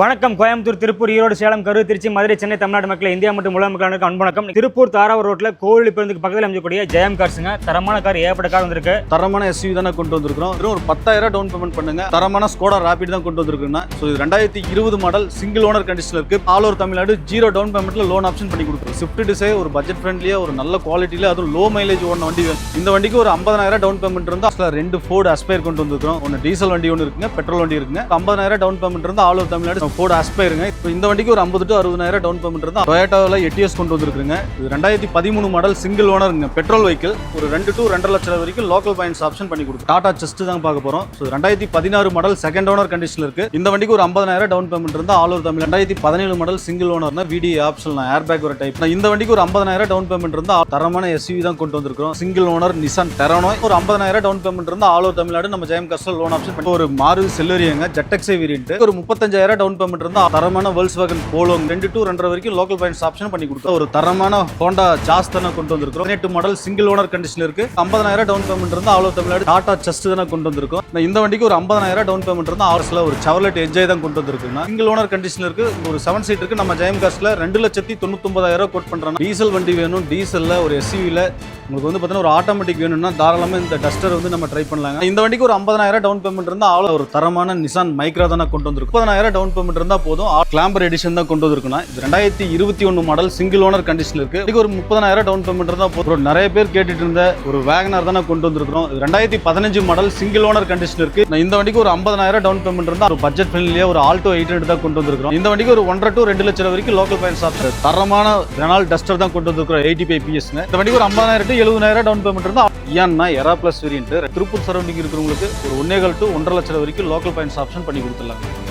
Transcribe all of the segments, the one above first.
வணக்கம். கோயம்புத்தூர் திருப்பூர் ஈரோடு சேலம் கரூர் திருச்சி மதுரை சென்னை தமிழ்நாடு மக்கள் இந்தியா மற்றும் உலக மக்களுக்கு அன்பணக்கம் திருப்பூர் தாராவூர் ரோட்ல கோவில் பிறந்துக்கு பக்கத்தில் அமைக்கக்கூடிய ஜெயம் கார்ஸுங்க. தரமான கார் ஏற்பட்ட கார் வந்திருக்கு. தரமான எஸ்யூ தானே கொண்டு வந்திருக்கிறோம். வெறும் ஒரு பத்தாயிரம் டவுன் பேமெண்ட் பண்ணுங்க. தரமான ஸ்கோடா ராபிட் தான் கொண்டு வந்திருக்குன்னா ஸோ இது ரெண்டாயிரத்தி இருபது மாடல் சிங்கிள் ஓனர் கண்டிஷன் இருக்கு. All over Tamil Nadu zero down பேமெண்ட்ல loan option பண்ணி கொடுக்குறோம் ஸ்விஃப்ட் டிசை ஒரு பட்ஜெட் ஃப்ரெண்ட்லியா ஒரு நல்ல குவாலிட்டியில அதுவும் லோ மைலேஜ் ஓன வண்டி இந்த வண்டிக்கு ஒரு ஐம்பதாயிரம் டவுன் பேமெண்ட் இருந்தால் அசில் ரெண்டு ஃபோர்டு அஸ்பயர் கொண்டு வந்திருக்கிறோம். ஒன்று டீசல் வண்டி ஒன்று இருக்குங்க பெட்ரோல் வண்டி இருக்குங்க. ஐம்பதாயிரம் டவுன் பேமெண்ட் இருந்தால் ஆல் ஓவர் தமிழ்நாடு ஃபோர்டு அஸ்பயருங்க இப்போ இந்த வண்டிக்கு ஒரு ஐம்பது டு அறுபதாயிரம் டவுன் பேமெண்ட் இருந்தால் டொயேட்டாவில் எட்டிஎஸ் கொண்டு வந்திருக்குங்க. இது ரெண்டாயிரத்தி பதிமூணு மாடல் சிங்கிள் ஓனருங்க பெட்ரோல் வெஹிக்கிள் ஒரு ரெண்டு டு ரெண்டரை லட்சம் ரூபாய் வரைக்கும் லோக்கல் பாயிண்ட்ஸ் ஆப்ஷன் பண்ணி கொடுக்கும் டாடா செஸ்ட் தான் பார்க்க போகிறோம் ஸோ ரெண்டாயிரத்தி பதினாறு மாடல் செகண்ட் ஓனர் கண்டிஷன் இருக்கு. இந்த வண்டிக்கு ஒரு ஐம்பதாயிரம் டவுன் பேமெண்ட் இருந்தால் ஆல் ஓவர் தமிழ். ரெண்டாயிரத்தி பதினேழு மாடல் சிங்கிள் ஓனர்னா விடி ஆப்ஷன் ஏர் பேக் ஒரு டைப் இந்த வண்டிக்கு ஒரு ஐம்பதாயிரம் டவுன் பேமெண்ட் இருந்தால் தரமான எஸ்யூவி தான் கொண்டு வந்திருக்கிறோம். சிங்கிள் ஓனர் நிசான் டெரனோ ஒரு ஐம்பதாயிரம் டவுன் பேமெண்ட் இருந்தால் ஆல் ஓவர் தமிழ்நாடு நம்ம ஜெயம் கஸ்டல் லோன் ஆப்ஷன் ஒரு மாறு செல்லரியங்க ஜெட்டக்ஸை வேரியன்ட் ஒரு முப்பத்தஞ்சாயிரம் டவுன் பேமெண்ட் இருந்தால் தரமான வேர்ல்ஸ் வேகன் போலோ ரெண்டு டு ரெண்டரை வரைக்கும் லோக்கல் பாயிண்ட்ஸ் ஆப்ஷன் பண்ணி கொடுத்தோம். ஒரு தரமான ஹோண்டா ஜாஸ் தானே கொண்டு வந்திருக்கிறோம். பதினெட்டு மாடல் சிங்கிள் ஓனர் கண்டிஷன் இருக்கு. ஐம்பதாயிரம் டவுன் பேமெண்ட் இருந்தால் அவ்வளோ தமிழ்நாடு டாடா செஸ்ட் தானே கொண்டு வந்திருக்கோம். இந்த வண்டிக்கு ஒரு ஐம்பதாயிரம் டவுன் பேமெண்ட் இருந்தால் ஆர்ஸில் ஒரு செவலட் என்ஜாய் தான் கொண்டு வந்திருக்குன்னா சிங்கிள் ஓனர் கண்டிஷன் இருக்கு. ஒரு செவன் சீட் இருக்கு. நம்ம ஜெயம் காஸ்ட்ல ரெண்டு லட்சத்தி தொண்ணூத்தொன்பதாயிரம் கோட் பண்ணுறாங்க டீசல் வண்டி வேணும். டீசல்ல ஒரு எஸ்யூவில உங்களுக்கு வந்து பார்த்தீங்கன்னா ஒரு ஆட்டோமேட்டிக் வேணும்னா தாராளமாக இந்த டஸ்டர் வந்து நம்ம ட்ரை பண்ணலாங்க. இந்த வண்டிக்கு ஒரு ஐம்பதாயிரம் டவுன் பேமெண்ட் இருந்தால் அவ்வளோ ஒரு தரமான நிசான் மைக்ரா தானே கொண்டு வந்திருக்கும். முப்பதாயிரம் டவுன் மீட்டர் இருந்தால் போதும். கிளாம்பர் எடிஷன் தான் கொண்டு வந்திருக்குன்னா இது ரெண்டாயிரத்தி இருபத்தி ஒன்று மாடல் சிங்கிள் ஓனர் கண்டிஷன் இருக்கு. இதுக்கு ஒரு முப்பதாயிரம் டவுன் பேமெண்ட் இருந்தால் போதும். ஒரு நிறைய பேர் கேட்டுட்டு இருந்த ஒரு வேகனர் தானே கொண்டு வந்திருக்கிறோம். இது ரெண்டாயிரத்தி பதினஞ்சு மாடல் சிங்கிள் ஓனர் கண்டிஷன் இருக்கு. இந்த வண்டிக்கு ஒரு ஐம்பதாயிரம் டவுன் பேமெண்ட் இருந்தால் ஒரு பட்ஜெட் ஃப்ரெண்ட்லியாக ஒரு ஆல்டோ எயிட் ஹண்ட்ரட் தான் கொண்டு வந்திருக்கிறோம். இந்த வண்டிக்கு ஒரு ஒன்றரை டு ரெண்டு லட்சம் வரைக்கும் லோக்கல் பாயிண்ட்ஸ் ஆப்ஷன் தரமான ரெனால் டஸ்டர் தான் கொண்டு வந்திருக்கிறோம் எயிட்டி ஃபைவ் பிஎஸ் இந்த வண்டிக்கு ஒரு ஐம்பதாயிரம் டு எழுபதாயிரம் டவுன் பேமெண்ட் இருந்தால் ஏன்னா Era plus variant Tiruppur surrounding இருக்கிறவங்களுக்கு ஒரு ஒன்னேகால் டு ஒன்றரை லட்சம் வரைக்கும் லோக்கல் பாயிண்ட்ஸ் ஆப்ஷன் பண்ணி கொடுத்துடலாம்.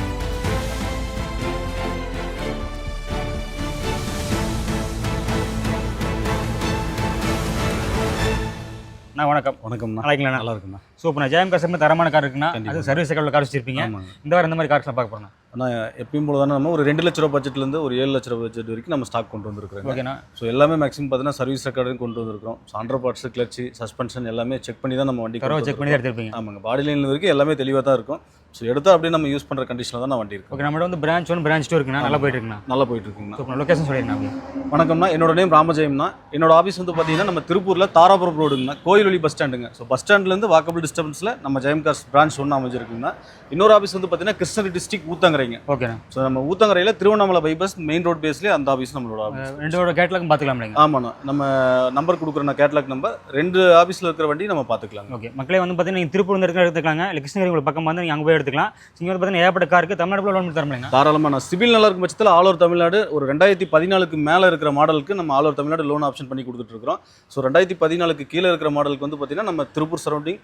நான் வணக்கம். வணக்கம்ண்ணா நல்லா இருக்கீங்களா நல்லா இருக்குண்ணா சூப்பர் ஜெயம் கார்ஸ் தரமான கார் இருக்குன்னா அது. சர்வீஸ் செக்டரில் கார் வச்சிருப்பீங்க. இந்த வாரம் இந்த மாதிரி கார்ஸ்லாம் பார்க்க போறோம் ஆனால் எப்பயும் போல தானே நம்ம ஒரு ரெண்டு லட்ச ரூபா பட்ஜெட்லேருந்து ஒரு ஏழு லட்ச ரூபா பட்ஜெட் வரைக்கும் நம்ம ஸ்டாக் கொண்டு வந்திருக்கிறோம் ஓகேண்ணா. ஸோ எல்லாமே மேக்ஸிமம் பார்த்தீங்கன்னா சர்வீஸ் ரெக்கார்டு கொண்டு வந்திருக்கிறோம். So under parts clutch suspension எல்லாமே செக் பண்ணி தான் நம்ம வண்டி செக் பண்ணி தான் எடுத்திருப்பீங்க. ஆமாங்க. பாடி லைன் வரைக்கும் எல்லாமே தெளிவாக தான் இருக்கும். ஸோ எடுத்தா அப்படியே நம்ம யூஸ் பண்ணுற கண்டிஷனில் தான் நான் வண்டி இருக்கு ஓகே நம்மளோட வந்து பிரான்ச் ஒன் பிரான்ச் டூ இருக்குண்ணா. நல்லா போயிட்டு இருக்குண்ணா. நல்லா போயிட்டு இருக்குங்கண்ணா. சூப்பர் லொகேஷன் சொல்லிடுண்ணா வணக்கம்ண்ணா. என்னோட நேம் ராமஜெயம்னா என்னோட ஆஃபீஸ் வந்து பார்த்தீங்கன்னா நம்ம திருப்பூரில் தாராபுரம் ரோடுங்கண்ணா கோயில்வழி பஸ் ஸ்டாண்டுங்க ஸோ பஸ் ஸ்டாண்ட்லேருந்து வாக்கபிள் டிஸ்டன்ஸில் நம்ம ஜெயம் கார்ஸ் பிரான்ச் ஒன்று அமைஞ்சிருக்குங்கண்ணா. இன்னொரு ஆஃபீஸ் வந்து பார்த்தீங்கன்னா கிருஷ்ணகிரி டிஸ்ட்ரிக்ட் ஊத்தங்கரைங்க ஓகேண்ணா ஸோ நம்ம ஊத்தங்கரையில் திருவண்ணாமலை பைபாஸ் மெயின் ரோட் பேஸ்லேயே அந்த ஆஃபீஸ் நம்மளோட ரெண்டோட கேட்லாக்கும் பார்த்துக்கலாம் ஆமாண்ணா. நம்ம நம்பர் கொடுக்குறேன் கேட்லாக் நம்பர் ரெண்டு ஆஃபீஸில் இருக்கிற வண்டி நம்ம பார்த்துக்கலாம் ஓகே மக்களே வந்து பார்த்தீங்கன்னா நீங்கள் திருப்பூர் வந்து இருக்கிற எடுத்துக்கலாங்க இல்லை கிருஷ்ணகிரி உங்களுக்கு பக்கம் வந்து நீங்கள் அங்கே போய் எடுத்துக்கலாம். இங்கே வந்து பார்த்தீங்கன்னா ஏகப்பட்ட காருக்கு தமிழ்நாடு லோன் தரமில்லைங்க தாராளமாக சிவில் நல்லா இருக்கும் பட்சத்தில் ஆல் ஓவர் தமிழ்நாடு ஒரு ரெண்டாயிரத்தி பதினாலுக்கு மேலே இருக்கிற மாடலுக்கு நம்ம all over Tamil Nadu loan option பண்ணி கொடுத்துட்ருக்கோம் ஸோ ரெண்டாயிரத்தி பதினாலுக்கு கீழே இருக்கிற மாடலுக்கு வந்து பார்த்தீங்கன்னா நம்ம திருப்பூர் சரௌண்டிங்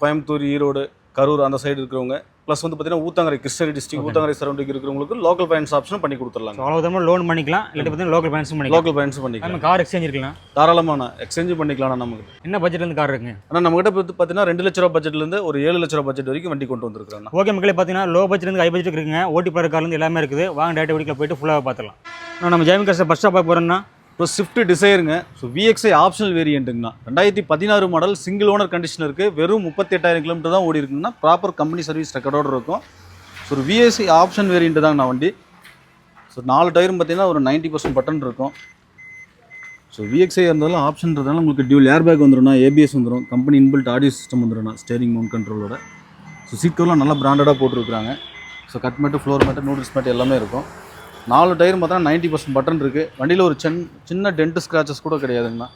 கோயம்புத்தூர் ஈரோடு கரூர் அந்த சைடு இருக்கிறவங்க. ப்ளஸ் வந்து பார்த்தீங்கன்னா ஊத்தங்கரை கிருஷ்ணகிரி டிஸ்ட்ரிக்ட் ஊத்தங்கரை சரௌண்டிங் இருக்கிறவங்களுக்கு லோக்கல் ஃபைனான்ஸ் ஆப்ஷன் பண்ணி கொடுத்துடலாம் அவ்வளோ தமிழ் லோன் பண்ணிக்கலாம். இல்லாட்டி பார்த்தீங்கன்னா லோக்கல் ஃபைனான்ஸும் பண்ணிக்கலாம். லோக்கல் ஃபைனான்ஸ் பண்ணிக்கலாம். நம்ம கார் எக்ஸ்சேஞ்ச் இருக்கலாம். தாராளமான எக்ஸ்சேஞ்ச் பண்ணிக்கலாம் நமக்கு. என்ன பட்ஜெட்லேருந்து கார் இருக்குங்க? ஆனால் நம்மகிட்ட பார்த்தீங்கன்னா ரெண்டு லட்ச ரூபா பட்ஜெட்லேருந்து ஒரு ஏழு லட்ச ரூபா பட்ஜெட் வரைக்கும் வண்டி கொண்டு வந்திருக்கிறோம் ஓகே மக்களே பார்த்தீங்கன்னா லோ பட்ஜெட்லேருந்து ஹை பட்ஜெட் இருக்குங்க. ஓட்டி போகிற கார்லேருந்து எல்லாமே இருக்குது. வாங்க டேட்டா வீட்டில் போயிட்டு ஃபுல்லாக பார்த்துலாம் நான் நம்ம ஜெயமி காசை பஸ் ஸ்டாப் பார்க்க போகிறோம்னா இப்போ ஸ்விஃப்ட் டிசைருங்க ஸோ விஎக்ஸ்ஐ ஆப்ஷனல் வேரியண்ட்டுங்கண்ணா ரெண்டாயிரத்தி பதினாறு மாடல் சிங்கிள் ஓனர் கண்டிஷனருக்கு இருக்குது வெறும் முப்பத்தெட்டாயிரம் கிலோமீட்டர் தான் ஓடி இருக்குங்கன்னா ப்ராப்பர் கம்பெனி சர்வீஸ் ரெக்கார்டோடு இருக்கும். ஸோ ஒரு விஎஸ்ஐ ஆப்ஷன் வேரியண்ட்டு தாங்கண்ணா வண்டி. ஸோ நாலு டயரும் பார்த்தீங்கன்னா ஒரு நைன்ட்டி பர்சன்ட் பட்டன் இருக்கும். ஸோ விஎக்ஸ்ஐ இருந்தாலும் ஆப்ஷன்றதுனால உங்களுக்கு டியூல் ஏர் பேக் வந்துடும்னா ஏபிஎஸ் வந்துடும் கம்பெனி இன்பில்ட் ஆடியோ சிஸ்டம் வந்துடும்னா ஸ்டேரிங் மவுண்ட் கண்ட்ரோலோட ஸோ சீட் கவர்லாம் நல்லா பிராண்டடாக போட்டிருக்காங்க so cut mat floor mat noodles mat எல்லாமே இருக்கும். நாலு டயரும் பார்த்தா நைன்ட்டி பர்சன்ட் பட்டன் இருக்குது வண்டியில் ஒரு சின் சின்ன டென்ட் ஸ்க்ராச்சஸ் கூட கிடையாதுங்கண்ணா.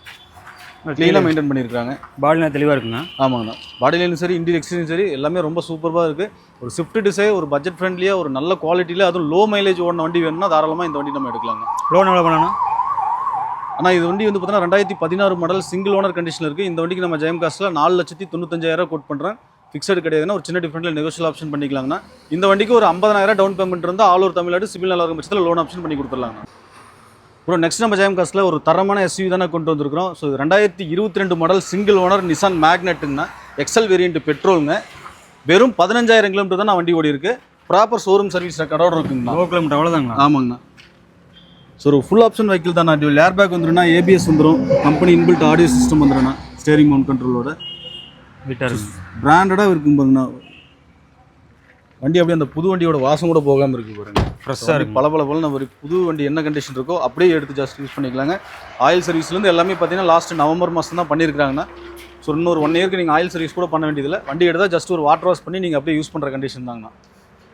க்ளீனாக மெயின்டைன் பண்ணியிருக்காங்க பாடிலாம் தெளிவாக இருக்குங்க ஆமாங்கண்ணா. பாடியிலையும் சரி இன்டீரியர் எக்ஸ்டீரியரும் சரி எல்லாமே ரொம்ப சூப்பராக இருக்குது ஒரு ஸ்விஃப்ட் டிசை ஒரு பட்ஜெட் ஃப்ரெண்ட்லியாக ஒரு நல்ல குவாலிட்டியில் அதுவும் லோ மைலேஜ் ஓடின வண்டி வேணும்னா தாராளமாக இந்த வண்டி நம்ம எடுக்கலாங்க லோன் எவ்வளோ பண்ணணும்? ஆனால் இது வண்டி வந்து பார்த்தீங்கன்னா ரெண்டாயிரத்தி பதினாறு மாடல் சிங்கிள் ஓனர் கண்டிஷனில் இருக்குது இந்த வண்டிக்கு நம்ம ஜெயம் காஸ்ட்டில் நாலு லட்சத்தி தொண்ணூத்தஞ்சாயிரம் கோட் பண்ணுறேன் ஃபிக்ஸடு கிடையாதுன்னா ஒரு சின்ன டிஃப்ரெண்ட்டில் நெகோஷியல் ஆப்ஷன் பண்ணிக்கலாங்கண்ணா. இந்த வண்டிக்கு ஒரு ஐம்பதாயிரம் டவுன் பேமெண்ட் இருந்தால் ஆல் ஓவர் தமிழ்நாடு சிவில் நல்லா இருக்கும் பட்சத்தில் லோன் ஆப்ஷன் பண்ணி கொடுத்துடலாங்கண்ணா. ப்ரோ நெக்ஸ்ட் நம்ம ஜெயம் காஸ்ட்டில் ஒரு தரமான எஸ்யூ தானே கொண்டு வந்திருக்கிறோம். ஸோ ரெண்டாயிரத்தி இருபத்தி ரெண்டு மாடல் சிங்கிள் ஓனர் நிசான் மேக்னெட்டுங்கண்ணா எக்ஸல் வேரியண்ட் பெட்ரோலுங்க வெறும் பதினஞ்சாயிரம் கிலோமீட்டர் தான் நான் வண்டி ஓடி இருக்கு ப்ராப்பர் ஷோரூம் சர்வீஸ் ரெக்கார்டோட இருக்குங்கண்ணா. லோ கிலோமீட்டர் அவ்வளோதாங்களா ஆமாங்கண்ணா. ஸோ ஒரு ஃபுல் ஆப்ஷன் வெஹிக்கிள் தான் டியூல் ஏர் பேக் வந்துடும்னா ஏபிஎஸ் வந்துடும் கம்பெனி இன்பில்ட் ஆடியோ சிஸ்டம் வந்துடும்ண்ணா ஸ்டேரிங் மவுண்ட் கண்ட்ரோலோட பிராண்டடாக இருக்கும் பாருங்கண்ணா. வண்டி அப்படியே அந்த புது வண்டியோட வாசம் கூட போகாமல் இருக்கு பாருங்க. ஃப்ரெஷ்ஷாக இருக்கு பல பல பல ஒரு புது வண்டி என்ன கண்டிஷன் இருக்கோ அப்படியே எடுத்து ஜஸ்ட் யூஸ் பண்ணிக்கலாங்க. ஆயில் சர்வீஸ்லேருந்து எல்லாமே பார்த்தீங்கன்னா லாஸ்ட் நவம்பர் மாதம் தான் பண்ணியிருக்காங்கன்னா ஸோ இன்னொரு ஒன் இயர்க்கு நீங்கள் ஆயில் சர்வீஸ் கூட பண்ண வேண்டியதில்லை. வண்டி எடுத்தால் ஜஸ்ட் ஒரு வாட்டர் வாஷ் பண்ணி நீங்கள் அப்படியே யூஸ் பண்ணுற கண்டிஷன் தாங்கண்ணா.